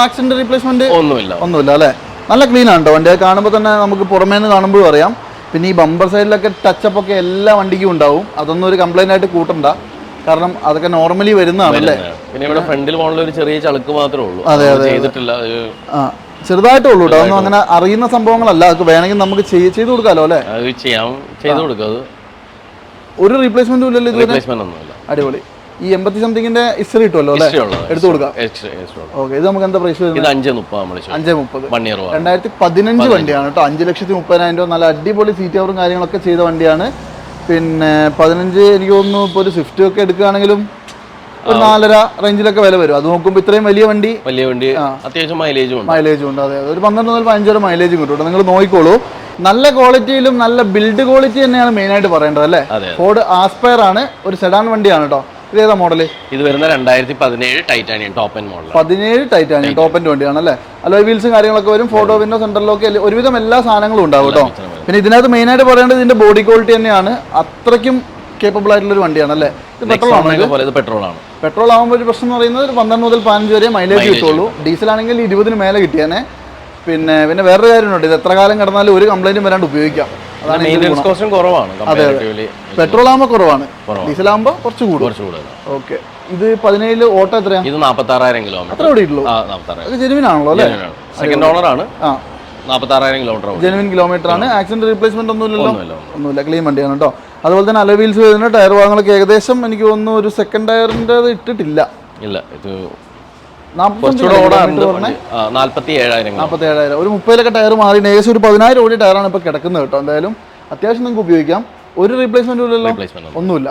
ആക്സിഡന്റ് റീപ്ലേസ്മെന്റ് ഒന്നുമില്ല. ഒന്നുമില്ല അല്ലേ? നല്ല ക്ലീൻ ആണ് കേട്ടോ വണ്ടി അത് കാണുമ്പോൾ തന്നെ നമുക്ക് പുറമേ നിന്ന് കാണുമ്പോഴും അറിയാം. പിന്നെ ഈ ബമ്പർ സൈഡിലൊക്കെ ടച്ചപ്പ് ഒക്കെ എല്ലാ വണ്ടിക്കും ഉണ്ടാവും. അതൊന്നും ഒരു കംപ്ലൈന്റ് ആയിട്ട് കൂട്ടണ്ട. കാരണം അതൊക്കെ നോർമലി വരുന്നതാണ് അല്ലേ? പിന്നെ ഇവിടെ ഫ്രണ്ടിൽ പോകണ ഒരു ചെറിയ ചളുക്ക് മാത്രമേ ഉള്ളൂ. അതെ, അതെ ചെയ്തിട്ടില്ല ആ ചെറുതായിട്ടേ ഉള്ളൂ കേട്ടോ അതൊന്നും അങ്ങനെ അറിയുന്ന സംഭവങ്ങളല്ല. അതൊക്കെ വേണമെങ്കിൽ നമുക്ക് ചെയ്ത് കൊടുക്കാമല്ലോ അല്ലേ? ചെയ്യാം. ചെയ്ത് കൊടുക്കും അത്. ഒരു റീപ്ലേസ്മെന്റും ഇല്ലല്ലോ ഇതുവരെ? അടിപൊളി. ഈ എൺപത്തി സംതിങ്ങിന്റെ ഹിസ്റ്ററി കിട്ടുമല്ലോ അല്ലേ? എടുത്തു കൊടുക്കാം. ഓക്കെ ഇത് നമുക്ക് എന്താ പ്രൈസ് വരുന്നത്? അഞ്ച് മുപ്പത് അഞ്ചേ മുപ്പത്. വൺ ഇയർ രണ്ടായിരത്തി പതിനഞ്ച്. വണ്ടിയാണ് കേട്ടോ. അഞ്ച് ലക്ഷത്തി മുപ്പതിനായിരം രൂപ. നല്ല അടിപൊളി സീറ്റ് കവറും കാര്യങ്ങളൊക്കെ ചെയ്ത വണ്ടിയാണ്. പിന്നെ പതിനഞ്ച് എനിക്ക് തോന്നുന്നു ഇപ്പോൾ ഒരു സ്വിഫ്റ്റ് ഒക്കെ എടുക്കുകയാണെങ്കിലും ഒരു നാലര റേഞ്ചിലൊക്കെ വില വരും. അത് നോക്കുമ്പോൾ ഇത്രയും വലിയ വണ്ടി. വലിയ വണ്ടി. അത്യാവശ്യം മൈലേജ് മൈലേജ് ഉണ്ട്. അതെ ഒരു പന്ത്രണ്ട് മുതൽ പതിനഞ്ച് വരെ മൈലേജും കിട്ടും നിങ്ങൾ നോക്കിക്കോളൂ. നല്ല ക്വാളിറ്റിയിലും നല്ല ബിൽഡ് ക്വാളിറ്റി തന്നെയാണ് മെയിനായിട്ട് പറയേണ്ടത് അല്ലേ? ഫോർഡ് ആസ്പയർ ആണ് ഒരു സെഡാൻ വണ്ടിയാണ് കേട്ടോ. ഇത് ഏതാ മോഡൽ ഇത് വരുന്ന രണ്ടായിരത്തി പതിനേഴ് ടൈറ്റാനിയം ടോപ്പ് ആൻഡ് മോഡൽ പതിനേഴ് ടൈറ്റാനിയം ടോപ്പ് ആൻഡ് വണ്ടിയാണ് അല്ലേ അലോയ് വീൽസും കാര്യങ്ങളൊക്കെ വരും ഫോട്ടോ വിൻഡോ സെന്ററിലൊക്കെ ഒരുവിധം എല്ലാ സാധനങ്ങളും ഉണ്ടാവും കേട്ടോ പിന്നെ ഇതിനകത്ത് മെയിനായിട്ട് പറയേണ്ടത് ഇതിന്റെ ബോഡി ക്വാളിറ്റി തന്നെയാണ്. അത്രയ്ക്കും കേപ്പബിൾ ആയിട്ടുള്ള ഒരു വണ്ടിയാണ് അല്ലേ ഇത്? പെട്രോൾ ആണ് പെട്രോൾ ആണ്. പെട്രോൾ ആകുമ്പോൾ ഒരു പ്രശ്നം എന്ന് പറയുന്നത് പന്ത്രണ്ട് മുതൽ പതിനഞ്ച് വരെ മൈലേജ് കിട്ടുള്ളൂ. ഡീസൽ ആണെങ്കിൽ ഇരുപതിന് മേലെ കിട്ടിയാനെ. പിന്നെ പിന്നെ വേറൊരു കാര്യമുണ്ട്. ഇത് എത്ര കാലം കിടന്നാലും ഒരു കംപ്ലൈന്റും വരാണ്ട് ഉപയോഗിക്കാം. മെയിന്റെനൻസ് കോസ്റ്റും കുറവാണ് കമ്പാരിറ്റീവ്ലി പെട്രോൾ ആകുമ്പോൾ കുറവാണ്. ഡീസൽ ആകുമ്പോൾ കുറച്ച് കൂടും. കുറച്ച് ഓക്കെ. ഇത് പതിനേഴിൽ ഓട്ടോ എത്രയാ? ഇത് നാൽപ്പത്താറായിരം കിലോമീറ്റർ. അത്ര ഓടിയിട്ടുള്ളൂ? ആ ആണല്ലോ അത് അല്ലേ? സെക്കൻഡ് ഓണർ ആണ്. ആ. നാൽപ്പത്താറായിരം കിലോമീറ്റർ ജെനുവിൻ കിലോമീറ്റർ ആണ്. ആക്സിഡന്റ് റീപ്ലേസ്മെന്റ് ഒന്നുമില്ലല്ലോ? ഒന്നുമില്ല ക്ലീൻ വണ്ടിയാണ് കേട്ടോ അതുപോലെ തന്നെ അലവീൽസ് വരുന്ന ടയർ ഭാഗങ്ങളൊക്കെ ഏകദേശം എനിക്ക് തോന്നുന്നു ഒരു സെക്കൻഡ് ടയറിന്റെ ഇട്ടിട്ടില്ല. ഇല്ല ഇത് നാൽപ്പത്തി ഏഴായിരം കിലോ. നാൽപ്പത്തി ഏഴായിരം ഒരു മുപ്പതിലൊക്കെ ടയർ മാറി ഏകദേശം ഒരു പതിനായിരം ഓടി ടയറാണ് ഇപ്പോൾ കിടക്കുന്നത് കേട്ടോ. എന്തായാലും അത്യാവശ്യം നിങ്ങൾക്ക് ഉപയോഗിക്കാം. ഒരു റീപ്ലേസ്മെന്റ് ഒന്നുമില്ല.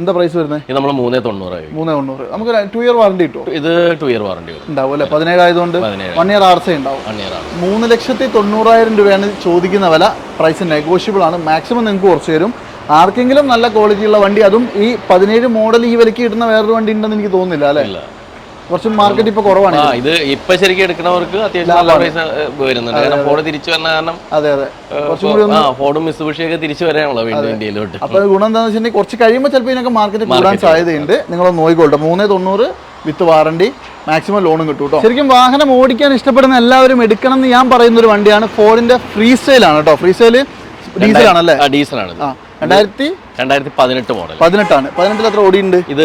എന്താ പ്രൈസ് വരുന്നത് നമ്മൾ മൂന്നേ തൊണ്ണൂറായി മൂന്ന് തൊണ്ണൂറ്. നമുക്ക് ടു ഇയർ വാറണ്ടി കിട്ടും ഇത് ടു ഇയർ വാറണ്ടി ഉണ്ടാവും അല്ലേ? പതിനേഴായതുകൊണ്ട് പതിനേഴ്. വൺ ഇയർ ആർ സി ഉണ്ടാവും. മൂന്ന് ലക്ഷത്തി തൊണ്ണൂറായിരം രൂപയാണ് ചോദിക്കുന്ന വില. പ്രൈസ് നെഗോഷ്യബിൾ ആണ്. മാക്സിമം നിങ്ങൾക്ക് കുറച്ച് തരും. ആർക്കെങ്കിലും നല്ല ക്വാളിറ്റിയുള്ള വണ്ടി അതും ഈ പതിനേഴ് മോഡൽ ഈ വിലക്ക് കിട്ടുന്ന വേറൊരു വണ്ടി ഉണ്ടെന്ന് എനിക്ക് തോന്നുന്നില്ല അല്ലേ? കുറച്ച് മാർക്കറ്റ് ഇപ്പൊ കുറവാണ്. ഇത് ഇപ്പൊ ശരിക്കും എടുക്കുന്നവർക്ക് അത്യാവശ്യം പ്രൈസ് വരുന്നുണ്ട്. കാരണം ഫോർഡ് തിരിച്ചു വന്ന കാരണം അതെ അതെ. ഫോർഡും മിസ്സുബിഷിയൊക്കെ തിരിച്ചു വരാനുള്ള വീണ്ടും ഇന്ത്യയിലോട്ട് അപ്പോൾ ഗുണം എന്താണെന്ന് വെച്ചിട്ടുണ്ടെങ്കിൽ കുറച്ച് കഴിയുമ്പോൾ ചിലപ്പോൾ ഇതിനൊക്കെ മാർക്കറ്റ് കൂടാൻ സാധ്യതയുണ്ട്. നിങ്ങളൊന്ന് നോക്കിക്കോട്ടെ. മൂന്ന് തൊണ്ണൂറ് വിത്ത് വാറണ്ടി മാക്സിമം ലോണും കിട്ടും കേട്ടോ ശരിക്കും വാഹനം ഓടിക്കാൻ ഇഷ്ടപ്പെടുന്ന എല്ലാവരും എടുക്കണം എന്ന് ഞാൻ പറയുന്ന ഒരു വണ്ടിയാണ് ഫോണിന്റെ ഫ്രീ ആണ് കേട്ടോ ഫ്രീ ആണല്ലേ? ആ ഡീസലാണ് രണ്ടായിരത്തി രണ്ടായിരത്തി പതിനെട്ട് മോഡൽ. പതിനെട്ടാണ്. പതിനെട്ടിൽ എത്ര ഓടിയുണ്ട് ഇത്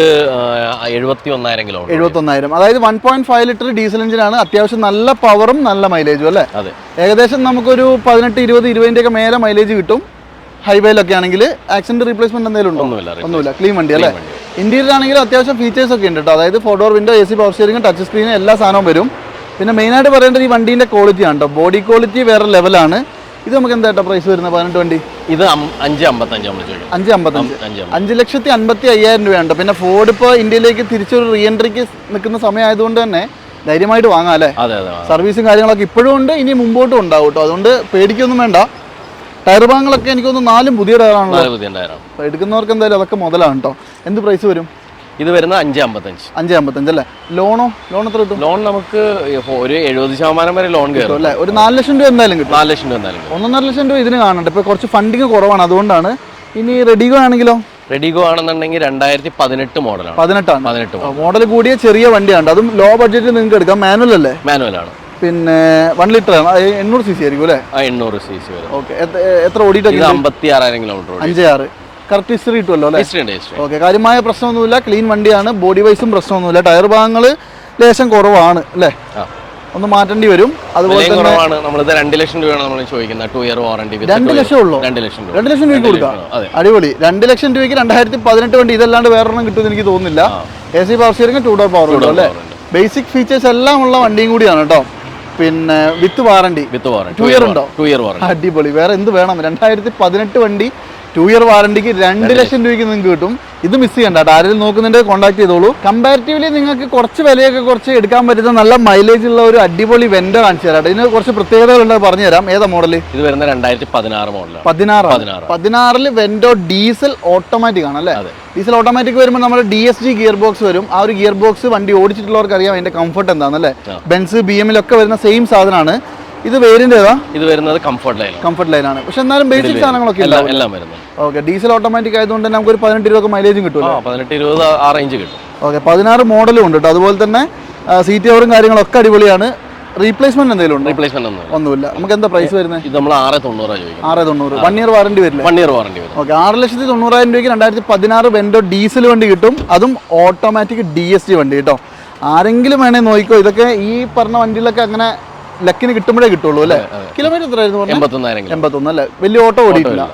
എഴുപത്തി ഒന്നായിരം കിലോ എഴുപത്തൊന്നായിരം അതായത് one point five litre diesel എഞ്ചിനാണ് അത്യാവശ്യം നല്ല പവറും നല്ല മൈലേജും അല്ലേ? അതെ. ഏകദേശം നമുക്കൊരു പതിനെട്ട് ഇരുപത് ഇരുപതിന്റെ ഒക്കെ മേലെ മൈലേജ് കിട്ടും. ഹൈവേയിലൊക്കെ ആണെങ്കിൽ ആക്സിഡന്റ് റീപ്ലേസ്മെന്റ് എന്തെങ്കിലും ഉണ്ടോ? ഒന്നുമില്ല ഒന്നുമില്ല. ക്ലീൻ വണ്ടി അല്ലേ? ഇന്ത്യയിൽ ഇന്റീരിയർ ആണെങ്കിൽ അത്യാവശ്യം ഫീച്ചേഴ്സ് ഒക്കെ ഉണ്ട് കേട്ടോ അതായത് four door window A C power steering touch screen എല്ലാ സാധനവും വരും. പിന്നെ മെയിനായിട്ട് പറയേണ്ടത് ഈ വണ്ടീന്റെ ക്വാളിറ്റി ആണ് കേട്ടോ ബോഡി ക്വാളിറ്റി വേറെ ലെവലാണ് ഇത് നമുക്ക് എന്താട്ടോ പ്രൈസ് വരുന്നത്? പതിനെട്ട് വണ്ടി? ഇത് അഞ്ച് അമ്പത്തഞ്ച് അഞ്ച് അമ്പത്തഞ്ച്. അഞ്ച് ലക്ഷത്തി അൻപത്തി അയ്യായിരം രൂപയുണ്ട് പിന്നെ ഫോർഡ് ഇപ്പോൾ ഇന്ത്യയിലേക്ക് തിരിച്ചൊരു റീ എൻട്രിക്ക് നിൽക്കുന്ന സമയമായതുകൊണ്ട് തന്നെ ധൈര്യമായിട്ട് വാങ്ങാം അല്ലേ? അതെ അതെ ആ. സർവീസും കാര്യങ്ങളൊക്കെ ഇപ്പോഴും ഉണ്ട് ഇനി മുമ്പോട്ടും ഉണ്ടാവും കേട്ടോ അതുകൊണ്ട് പേടിക്കൊന്നും വേണ്ട. ടയർ ഭാഗങ്ങളൊക്കെ എനിക്കൊന്ന് നാലും പുതിയ ടയറാണല്ലോ എടുക്കുന്നവർക്ക് എന്തായാലും അതൊക്കെ മുതലാണ് കേട്ടോ എന്ത് പ്രൈസ് വരും? ഇത് വരുന്നത് അഞ്ച് അമ്പത്തഞ്ച്. അഞ്ച് അമ്പത്തഞ്ച് അല്ലേ? ലോണോ? ലോൺ എത്ര കിട്ടും? ലോൺ നമുക്ക് ഒരു എഴുപത് ശതമാനം വരെ ലോൺ കയറും. അല്ലേ? ഒരു നാല് ലക്ഷം രൂപ എന്തായാലും കിട്ടും. നാല് ലക്ഷം രൂപ എന്തായാലും ഒന്നൊന്നര ലക്ഷം രൂപ ഇതിന് കാണണ്ട ഇപ്പൊ കുറച്ച് ഫണ്ടിങ് കുറവാണ്. അതുകൊണ്ടാണ്. ഇനി റെഡിഗോ ആണെങ്കിലോ? റെഡിഗോ ആണെന്നുണ്ടെങ്കിൽ രണ്ടായിരത്തി പതിനെട്ട് മോഡലാണ്. പതിനെട്ടാണ്. പതിനെട്ട് മോഡൽ. കൂടിയ ചെറിയ വണ്ടിയാണ്. അതും ലോ ബഡ്ജറ്റിൽ നിങ്ങൾക്ക് എടുക്കാം. മാനുവൽ അല്ലേ? മാനുവൽ ആണ്. പിന്നെ വൺ ലിറ്റർ ആണ്. എണ്ണൂറ് സി സി ആയിരിക്കും അല്ലേ? എണ്ണൂറ് സി സി വരും. ഓക്കെ എത്ര ഓടിയിട്ട് അമ്പത്തി ആറായിരം കിലോമീറ്റർ ഓടി അഞ്ച് ആറ്. കറക്റ്റ് ഹിസ്റ്ററി കിട്ടുമല്ലോ അല്ലേ? ഹിസ്റ്ററി ഉണ്ട് ഹിസ്റ്ററി ഓക്കെ കാര്യമായ പ്രശ്നമൊന്നുമില്ല. ക്ലീൻ വണ്ടിയാണ് ബോഡി വൈസും പ്രശ്നമൊന്നുമില്ല. ടയർ ഭാഗങ്ങൾ ലേശം കുറവാണ് അല്ലേ? ഒന്ന് മാറ്റേണ്ടി വരും. അതുപോലെ തന്നെ നമ്മളിത് രണ്ട് ലക്ഷം രൂപയാണ് നമ്മൾ ചോദിക്കുന്നത്. ടു ഇയർ വാറണ്ടി രണ്ട് ലക്ഷം ഉള്ളൂ. രണ്ട് ലക്ഷം രൂപ. രണ്ട് ലക്ഷം രൂപയ്ക്ക് കൊടുക്കാം. അടിപൊളി. രണ്ട് ലക്ഷം രൂപയ്ക്ക് രണ്ടായിരത്തി പതിനെട്ട് വണ്ടി ഇതല്ലാണ്ട് വേറൊരെണ്ണം കിട്ടുമെന്ന് എനിക്ക് തോന്നുന്നില്ല. A C power steering two door power ഉണ്ടോ അല്ലേ? ബേസിക് ഫീച്ചേഴ്സ് എല്ലാം ഉള്ള വണ്ടിയും കൂടിയാണ് കേട്ടോ. പിന്നെ with warranty with warranty two year ഉണ്ടോ? ടു ഇയർ വാറണ്ടി അടിപൊളി. വേറെ എന്ത് വേണം? രണ്ടായിരത്തി പതിനെട്ട് വണ്ടി ടു ഇയർ വാറണ്ടിക്ക് രണ്ട് ലക്ഷം രൂപയ്ക്ക് നിങ്ങൾക്ക് കിട്ടും. ഇത് മിസ് ചെയ്യണ്ട കേട്ടോ. ആരെങ്കിലും നോക്കുന്നുണ്ട് കോൺടാക്ട് ചെയ്തോളൂ. കമ്പാരിറ്റീവ്ലി നിങ്ങൾക്ക് കുറച്ച് വിലയൊക്കെ കുറച്ച് എടുക്കാൻ പറ്റുന്ന നല്ല മൈലേജ് ഉള്ള ഒരു അടിപൊളി വെൻഡ കാണിച്ചു തരാം ഇതിന് കുറച്ച് പ്രത്യേകതകളുണ്ട് പറഞ്ഞു തരാം. ഏതാ മോഡൽ ഇത് വരുന്ന രണ്ടായിരത്തി പതിനാറ് മോഡൽ പതിനാറ്. പതിനാറ്. പതിനാറിൽ വെൻഡോ ഡീസൽ ഓട്ടോമാറ്റിക് ആണ് അല്ലേ? ഡീസൽ ഓട്ടോമാറ്റിക് വരുമ്പോൾ നമ്മുടെ D S G gear box വരും. ആ ഒരു ഗിയർ ബോക്സ് വണ്ടി ഓടിച്ചിട്ടുള്ളവർക്ക് അറിയാം അതിന്റെ കംഫർട്ട് എന്താണെന്നല്ലേ. ബെൻസ് ബി എമ്മിലൊക്കെ വരുന്ന സെയിം സാധനമാണ്. ഇത് വേരിന്റേതാ ഇത് വരുന്നത് കംഫർട്ട് ലൈൻ കംഫർട്ട് ലൈനാണ് പക്ഷെ എന്നാലും ബേസിക് സാധനങ്ങളൊക്കെ എല്ലാം വരുന്നത് ഓക്കെ ഡീസൽ ഓട്ടോമാറ്റിക് ആയതുകൊണ്ട് തന്നെ നമുക്ക് ഒരു പതിനെട്ട് ഇരുപത് മൈലേജും കിട്ടും പതിനെട്ട് ഇരുപത് ആ റേഞ്ച് കിട്ടും. ഓക്കെ പതിനാറ് മോഡലും ഉണ്ട് കേട്ടോ അതുപോലെ തന്നെ സീറ്റ് കവറും കാര്യങ്ങളൊക്കെ അടിപൊളിയാണ്. റീപ്ലേസ്മെന്റ് എന്തെങ്കിലും ഉണ്ടോ? റീപ്ലേസ്മെന്റ് ഒന്നും ഒന്നുമില്ല. നമുക്ക് എന്താ പ്രൈസ് വരുന്നത് ഇത് നമ്മൾ ആറ് തൊണ്ണൂറ് ആറ് തൊണ്ണൂറ്. വൺ ഇയർ വാറണ്ടി വരില്ല? വൺ ഇയർ വാറണ്ടി വരും. ഓക്കെ ആറ് ലക്ഷത്തി തൊണ്ണൂറായിരം രൂപയ്ക്ക് രണ്ടായിരത്തി പതിനാറ് വെൻഡോ ഡീസൽ വണ്ടി കിട്ടും. അതും ഓട്ടോമാറ്റിക് ഡി എസ് ടി വണ്ടി കേട്ടോ ആരെങ്കിലും വേണേ നോക്കിക്കോ. ഇതൊക്കെ ഈ പറഞ്ഞ വണ്ടികളൊക്കെ അങ്ങനെ ലക്കിന് കിട്ടുമ്പോഴേ കിട്ടുള്ളൂ അല്ലേ? കിലോമീറ്റർ എത്രയായിരുന്നു എൺപത്തൊന്നായിരം എൺപത്തൊന്ന് അല്ലേ? വലിയ ഓട്ടോ ഓടിയിട്ടില്ല.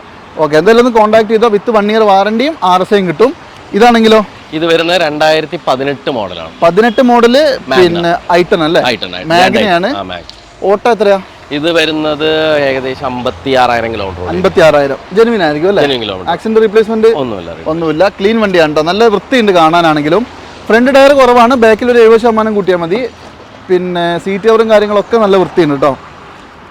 ഓക്കെ എന്തായാലും ഒന്ന് കോൺടാക്ട് ചെയ്താൽ വിത്ത് വൺ ഇയർ വാറണ്ടിയും ആർ എസ് ഐയും കിട്ടും. ഇതാണെങ്കിലോ? ഇത് വരുന്ന രണ്ടായിരത്തി പതിനെട്ട് മോഡലാണ്. പതിനെട്ട് മോഡൽ പിന്നെ ഐട്ടൺ അല്ലേ? മാഗ്നയാണ് ഓട്ടോ എത്രയാ? ഇത് വരുന്നത് ഏകദേശം അമ്പത്തി ആറായിരം കിലോമീറ്റർ അമ്പത്തി ആറായിരം ജെനുവിൻ ആയിരിക്കും അല്ലേ? ആക്സിഡന്റ് റീപ്ലേസ്മെന്റ് ഒന്നുമില്ല ഒന്നുമില്ല. ക്ലീൻ വണ്ടിയാണ് കേട്ടോ നല്ല വൃത്തിയുണ്ട് കാണാനാണെങ്കിലും. ഫ്രണ്ട് ടയർ കുറവാണ്. ബാക്കിൽ ഒരു എഴുപത് ശതമാനം കൂട്ടിയാൽ മതി. പിന്നെ സീറ്റ് കവറും കാര്യങ്ങളൊക്കെ നല്ല വൃത്തിയുണ്ട് കേട്ടോ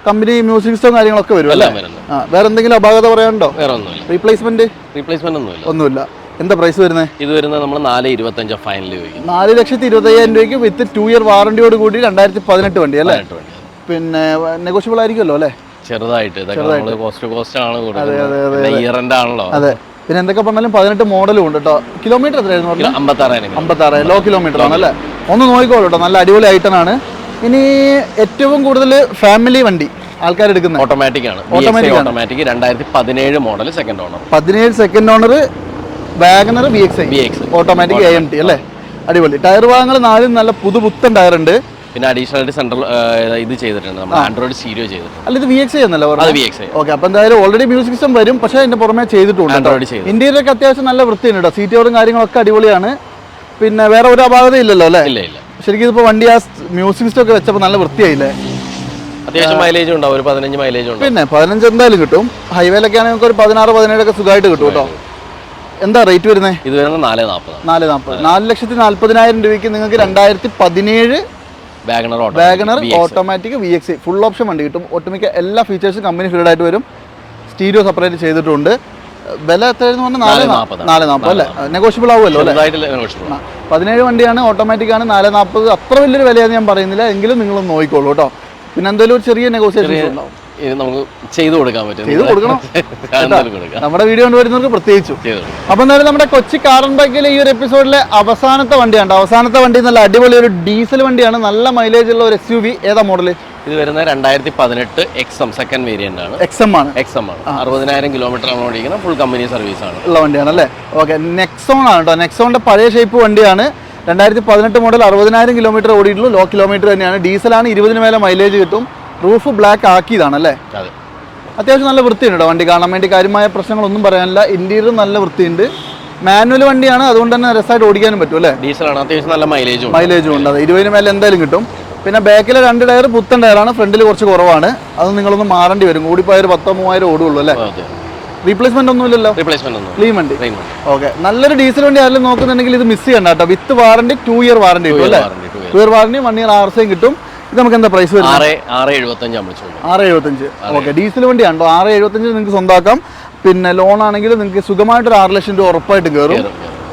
കമ്പനി മ്യൂസിക് സിസ്റ്റം കാര്യങ്ങളൊക്കെ വരും അല്ലേ? ആ വേറെ എന്തെങ്കിലും അപാകത പറയാനുണ്ടോ? വേറെ ഒന്നുമില്ല. റീപ്ലേസ്മെന്റ് റീപ്ലേസ്മെന്റ് ഒന്നുമില്ല. ഒന്നുമില്ല. എന്താ പ്രൈസ് വരുന്നത് ഇത് വരുന്നത് നമ്മൾ നാല് ഇരുപത്തഞ്ച് ഫൈനൽ നാല് ലക്ഷത്തി ഇരുപത്തയ്യായിരം രൂപയ്ക്ക് വിത്ത് ടു ഇയർ വാറണ്ടിയോട് കൂടി രണ്ടായിരത്തി പതിനെട്ട് വണ്ടി. അല്ലേ പിന്നെ നെഗോഷ്യബിൾ ആയിരിക്കുമല്ലോ അല്ലേ? ചെറുതായിട്ട്. കോസ്റ്റ് കോസ്റ്റ് ആണ് കൊടുക്കുന്നത്. ഇയർ എൻഡ് ആണല്ലോ. അതെ. പിന്നെ എന്തൊക്കെ പറഞ്ഞാലും പതിനെട്ട് മോഡലും ഉണ്ട് കേട്ടോ കിലോമീറ്റർ എത്രയായിരുന്നു അമ്പത്താറായിരം അമ്പത്താറായിരം. അമ്പത്താറ് ലോ കിലോമീറ്റർ ആണല്ലേ ഒന്ന് നോക്കിക്കോളൂ കേട്ടോ നല്ല അടിപൊളി ഐറ്റമാണ് ഇനി ഏറ്റവും കൂടുതൽ ഫാമിലി വണ്ടി ആൾക്കാർ എടുക്കുന്നത്. ഓട്ടോമാറ്റിക് ആണ്. ഓട്ടോമാറ്റിക് രണ്ടായിരത്തി പതിനേഴ് മോഡൽ സെക്കൻഡ് ഓണർ പതിനേഴ് second owner WagonR B X B X automatic A M T അല്ലേ? അടിപൊളി. ടയർ ഭാഗങ്ങൾ നാലും നല്ല പുതു പുത്തൻ ടയർ ഉണ്ട്. പിന്നെ അഡീഷണൽ ആയിട്ട് സെൻട്രൽ ഇത് ചെയ്തിട്ടുണ്ട് നമ്മൾ ആൻഡ്രോയിഡ് സ്റ്റീരിയോ ചെയ്തിട്ടുണ്ട്. അല്ല ഇത് വി എക്സ് ചെയ്യുന്നല്ലോ അത് വി എക്സ് ഓക്കെ അപ്പോൾ എന്തായാലും ഓൾറെഡി മ്യൂസിക് സിസ്റ്റം വരും പക്ഷേ അതിന്റെ പുറമെ ചെയ്തിട്ടുണ്ട്. ആൻഡ്രോയിഡ് ചെയ്തു ഇന്ത്യയിലൊക്കെ അത്യാവശ്യം നല്ല വൃത്തിയുണ്ട് കേട്ടോ. സീറ്റുകളും കാര്യങ്ങളൊക്കെ അടിപൊളിയാണ്. പിന്നെ വേറെ ഒരു അപാകത ഇല്ലല്ലോ അല്ലേ? ഇല്ല ഇല്ല. ശരിക്കും ഇതിപ്പോ വണ്ടി ആ മ്യൂസിക് സിസ്റ്റം ഒക്കെ വെച്ചപ്പോൾ നല്ല വൃത്തിയായില്ലേ? അത്യാവശ്യം മൈലേജ് ഉണ്ടാവും ഒരു പതിനഞ്ച് മൈലേജ് ഉണ്ട് പിന്നെ പതിനഞ്ച് എന്തായാലും കിട്ടും. ഹൈവേയിലൊക്കെ ആണെങ്കിൽ നമുക്ക് ഒരു പതിനാറ് പതിനേഴൊക്കെ സുഖമായിട്ട് കിട്ടും കേട്ടോ. എന്താ റേറ്റ് വരുന്നത് ഇത് വരുന്നത് നാല് നാൽപ്പത് നാല് നാൽപ്പത് നാല് ലക്ഷത്തി നാൽപ്പതിനായിരം രൂപയ്ക്ക് നിങ്ങൾക്ക് രണ്ടായിരത്തി പതിനേഴ് WagonR WagonR automatic V X full option വണ്ടി കിട്ടും. ഒട്ടുമിക്ക എല്ലാ ഫീച്ചേഴ്സും കമ്പനി ഫീൽഡ് ആയിട്ട് വരും. സ്റ്റീരിയോ സെപ്പറേറ്റ് ചെയ്തിട്ടുണ്ട്. വില എത്രയായിരുന്നു പറഞ്ഞാൽ നാല് നാൽപ്പത്. അല്ലേ? നെഗോഷ്യബിൾ ആവുമല്ലോ അല്ലേ? പതിനേഴ് വണ്ടിയാണ് ഓട്ടോമാറ്റിക് ആണ് നാല് നാൽപ്പത് അത്ര വലിയൊരു വിലയാണ് ഞാൻ പറയുന്നില്ല. എങ്കിലും നിങ്ങൾ നോക്കിക്കോളൂ കേട്ടോ. പിന്നെ എന്തെങ്കിലും ഒരു ചെറിയ നെഗോഷിയേഷൻ ഉണ്ടാവും നമുക്ക് ചെയ്തു കൊടുക്കാൻ പറ്റും. ചെയ്ത് കൊടുക്കണം. <laughs> നമ്മുടെ വീഡിയോ കൊണ്ടുവരുന്നവർക്ക് പ്രത്യേകിച്ചു. അപ്പൊ എന്തായാലും നമ്മുടെ കൊച്ചി കാറൻ ബൈക്കിലെ ഈ ഒരു എപ്പിസോഡിലെ അവസാനത്തെ വണ്ടിയാണ് അവസാനത്തെ വണ്ടി നല്ല അടിപൊളി ഒരു ഡീസൽ വണ്ടിയാണ്. നല്ല മൈലേജ് ഉള്ള ഒരു എസ് യു വി ഏതാ മോഡൽ ഇത് വരുന്ന രണ്ടായിരത്തി പതിനെട്ട് എക്സ് എം സെക്കൻഡ് വേരിയന്റ് ആണ്. എക്സ് എം ആണ്. എക്സ് എം ആണ് അറുപതിനായിരം കിലോമീറ്റർ ആണ് ഓടിക്കുന്നത് ഫുൾ കമ്പനി സർവീസ് ആണ്. ഉള്ള വണ്ടിയാണ് അല്ലേ? ഓക്കെ നെക്സോൺ ആണ് കേട്ടോ നെക്സോണിന്റെ പഴയ ഷേപ്പ് വണ്ടിയാണ്. രണ്ടായിരത്തി പതിനെട്ട് മോഡൽ അറുപതിനായിരം കിലോമീറ്റർ ഓടിയിട്ടുള്ളൂ. ലോ കിലോമീറ്റർ തന്നെയാണ്. ഡീസലാണ് ഇരുപതിന് മേലെ മൈലേജ് കിട്ടും. റൂഫ് ബ്ലാക്ക് ആക്കിയതാണ് അല്ലേ? അതെ. അത്യാവശ്യം നല്ല വൃത്തിയുണ്ട് കേട്ടോ വണ്ടി. കാണാൻ വേണ്ടി കാര്യമായ പ്രശ്നങ്ങളൊന്നും പറയാനില്ല. ഇന്റീരിയർ നല്ല വൃത്തിയുണ്ട്. മാനുവൽ വണ്ടിയാണ്. അതുകൊണ്ട് തന്നെ രസമായിട്ട് ഓടിക്കാനും പറ്റും അല്ലേ? ഡീസലാണ് ആണ്. അത്യാവശ്യം നല്ല മൈലേജും മൈലേജും ഉണ്ട്. അതെ. ഇരുപതിന് മേലെ എന്തായാലും കിട്ടും. പിന്നെ ബാക്കിലെ രണ്ട് ടയർ പുത്തൻ ടയറാണ് ഫ്രണ്ടിൽ കുറച്ച് കുറവാണ്. അത് നിങ്ങളൊന്ന് മാറേണ്ടി വരും. കൂടിപ്പോയ ഒരു പത്തോ മൂവായിരം ഓടുള്ളൂ അല്ലേ? റീപ്ലേസ്മെന്റ് ഒന്നുമില്ലല്ലോ റീപ്ലേസ്മെന്റ് ഒന്നും വണ്ടി. Clean വണ്ടി. ഓക്കെ നല്ലൊരു ഡീസൽ വണ്ടി ആരെങ്കിലും നോക്കുന്നുണ്ടെങ്കിൽ ഇത് മിസ് ചെയ്യണ്ട കേട്ടോ. With warranty two year warranty കിട്ടും അല്ലേ. Two year warranty one year R സിയും കിട്ടും. ഇത് നമുക്ക് എന്താ പ്രൈസ് വരും ആറ് എഴുപത്തഞ്ച് ഓക്കെ ഡീസൽ വണ്ടി കേട്ടോ ആറ് എഴുപത്തഞ്ച് നിങ്ങൾക്ക് സ്വന്തമാക്കാം പിന്നെ ലോൺ ആണെങ്കിൽ നിങ്ങൾക്ക് സുഖമായിട്ട് ഒരു ആറ് ലക്ഷം രൂപ ഉറപ്പായിട്ടും കയറും.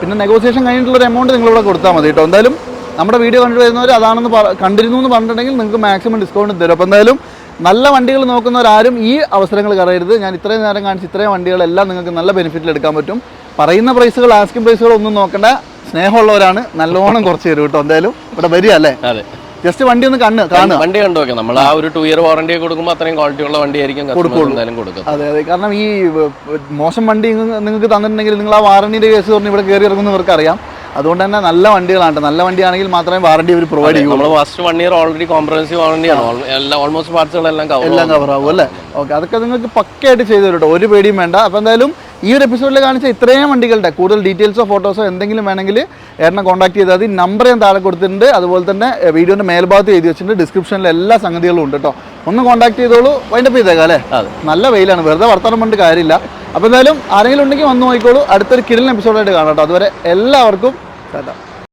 പിന്നെ നെഗോസിയേഷൻ കഴിഞ്ഞിട്ടുള്ള ഒരു എമൗണ്ട് നിങ്ങൾ ഇവിടെ കൊടുത്താൽ മതി കേട്ടോ. എന്തായാലും നമ്മുടെ വീഡിയോ കണ്ടിട്ട് വരുന്നവർ അതാണെന്ന് കണ്ടിരുന്നു എന്ന് പറഞ്ഞിട്ടുണ്ടെങ്കിൽ നിങ്ങൾക്ക് മാക്സിമം ഡിസ്കൗണ്ട് തരും. അപ്പോൾ എന്തായാലും നല്ല വണ്ടികൾ നോക്കുന്നവരാരും ഈ അവസരങ്ങൾ കറയരുത് ഞാൻ ഇത്രയും നേരം കാണിച്ച ഇത്രയും വണ്ടികളെല്ലാം നിങ്ങൾക്ക് നല്ല ബെനിഫിറ്റിൽ എടുക്കാൻ പറ്റും. പറയുന്ന പ്രൈസുകൾ ആസ്കിംഗ് പ്രൈസുകൾ ഒന്നും നോക്കണ്ട. സ്നേഹമുള്ളവരാണ്. നല്ലോണം കുറച്ച് തരും കേട്ടോ. എന്തായാലും ഇവിടെ വരിക അല്ലേ? അതെ. ജസ്റ്റ് വണ്ടി ഒന്ന് കണ്ണ് കാണുക. വണ്ടി കണ്ടു നോക്കാം. നമ്മൾ ആ ഒരു ടു ഇയർ വാറണ്ടി കൊടുക്കുമ്പോൾ അത്രയും ക്വാളിറ്റി ഉള്ള വണ്ടി ആയിരിക്കും കൊടുക്കുക അതെ അതെ. കാരണം ഈ മോശം വണ്ടി നിങ്ങൾക്ക് തന്നിട്ടുണ്ടെങ്കിൽ നിങ്ങൾ ആ വാറണ്ടിയുടെ കേസ് പറഞ്ഞ് ഇവിടെ കയറി ഇറങ്ങുന്നവർക്ക് അറിയാം അതുകൊണ്ട് തന്നെ നല്ല വണ്ടികളാണ്. നല്ല വണ്ടിയാണെങ്കിൽ മാത്രമേ വാറണ്ടി അവർ പ്രൊവൈഡ് ചെയ്യൂ നമ്മൾ first one year already comprehensive വാറണ്ടിയാണ് എല്ലാം ഓൾമോസ്റ്റ് പാർട്സുകളെല്ലാം കവർ എല്ലാം കവർ ആവും അല്ലേ? ഓക്കെ അതൊക്കെ നിങ്ങൾക്ക് പക്കയായിട്ട് ചെയ്തു തരും കേട്ടോ ഒരു പേടിയും വേണ്ട. അപ്പോൾ എന്തായാലും ഈ ഒരു എപ്പിസോഡിൽ കാണിച്ച ഇത്രയും വണ്ടികളുടെ കൂടുതൽ ഡീറ്റെയിൽസോ ഫോട്ടോസോ എന്തെങ്കിലും വേണമെങ്കിൽ ഏട്ടനെ കോൺടാക്ട് ചെയ്താൽ മതി. നമ്പർ ഞാൻ താഴെ കൊടുത്തിട്ടുണ്ട്. അതുപോലെ തന്നെ വീഡിയോന്റെ മേൽഭാഗത്ത് എഴുതി വെച്ചിട്ടുണ്ട്. ഡിസ്ക്രിപ്ഷനിൽ എല്ലാ സംഗതികളും ഉണ്ട് കേട്ടോ. ഒന്ന് കോൺടാക്ട് ചെയ്തോളൂ. വൈൻഡപ്പ് ചെയ്തേക്കാം അല്ലേ? നല്ല വെയിലാണ്. വെറുതെ വർത്തമാനം കൊണ്ട് കാര്യമില്ല. അപ്പോൾ എന്തായാലും ആരെങ്കിലും ഉണ്ടെങ്കിൽ വന്ന് നോക്കിക്കോളൂ. അടുത്തൊരു കിരലിന് എപ്പിസോഡായിട്ട് കാണാം കേട്ടോ. അതുവരെ എല്ലാവർക്കും ടാറ്റ.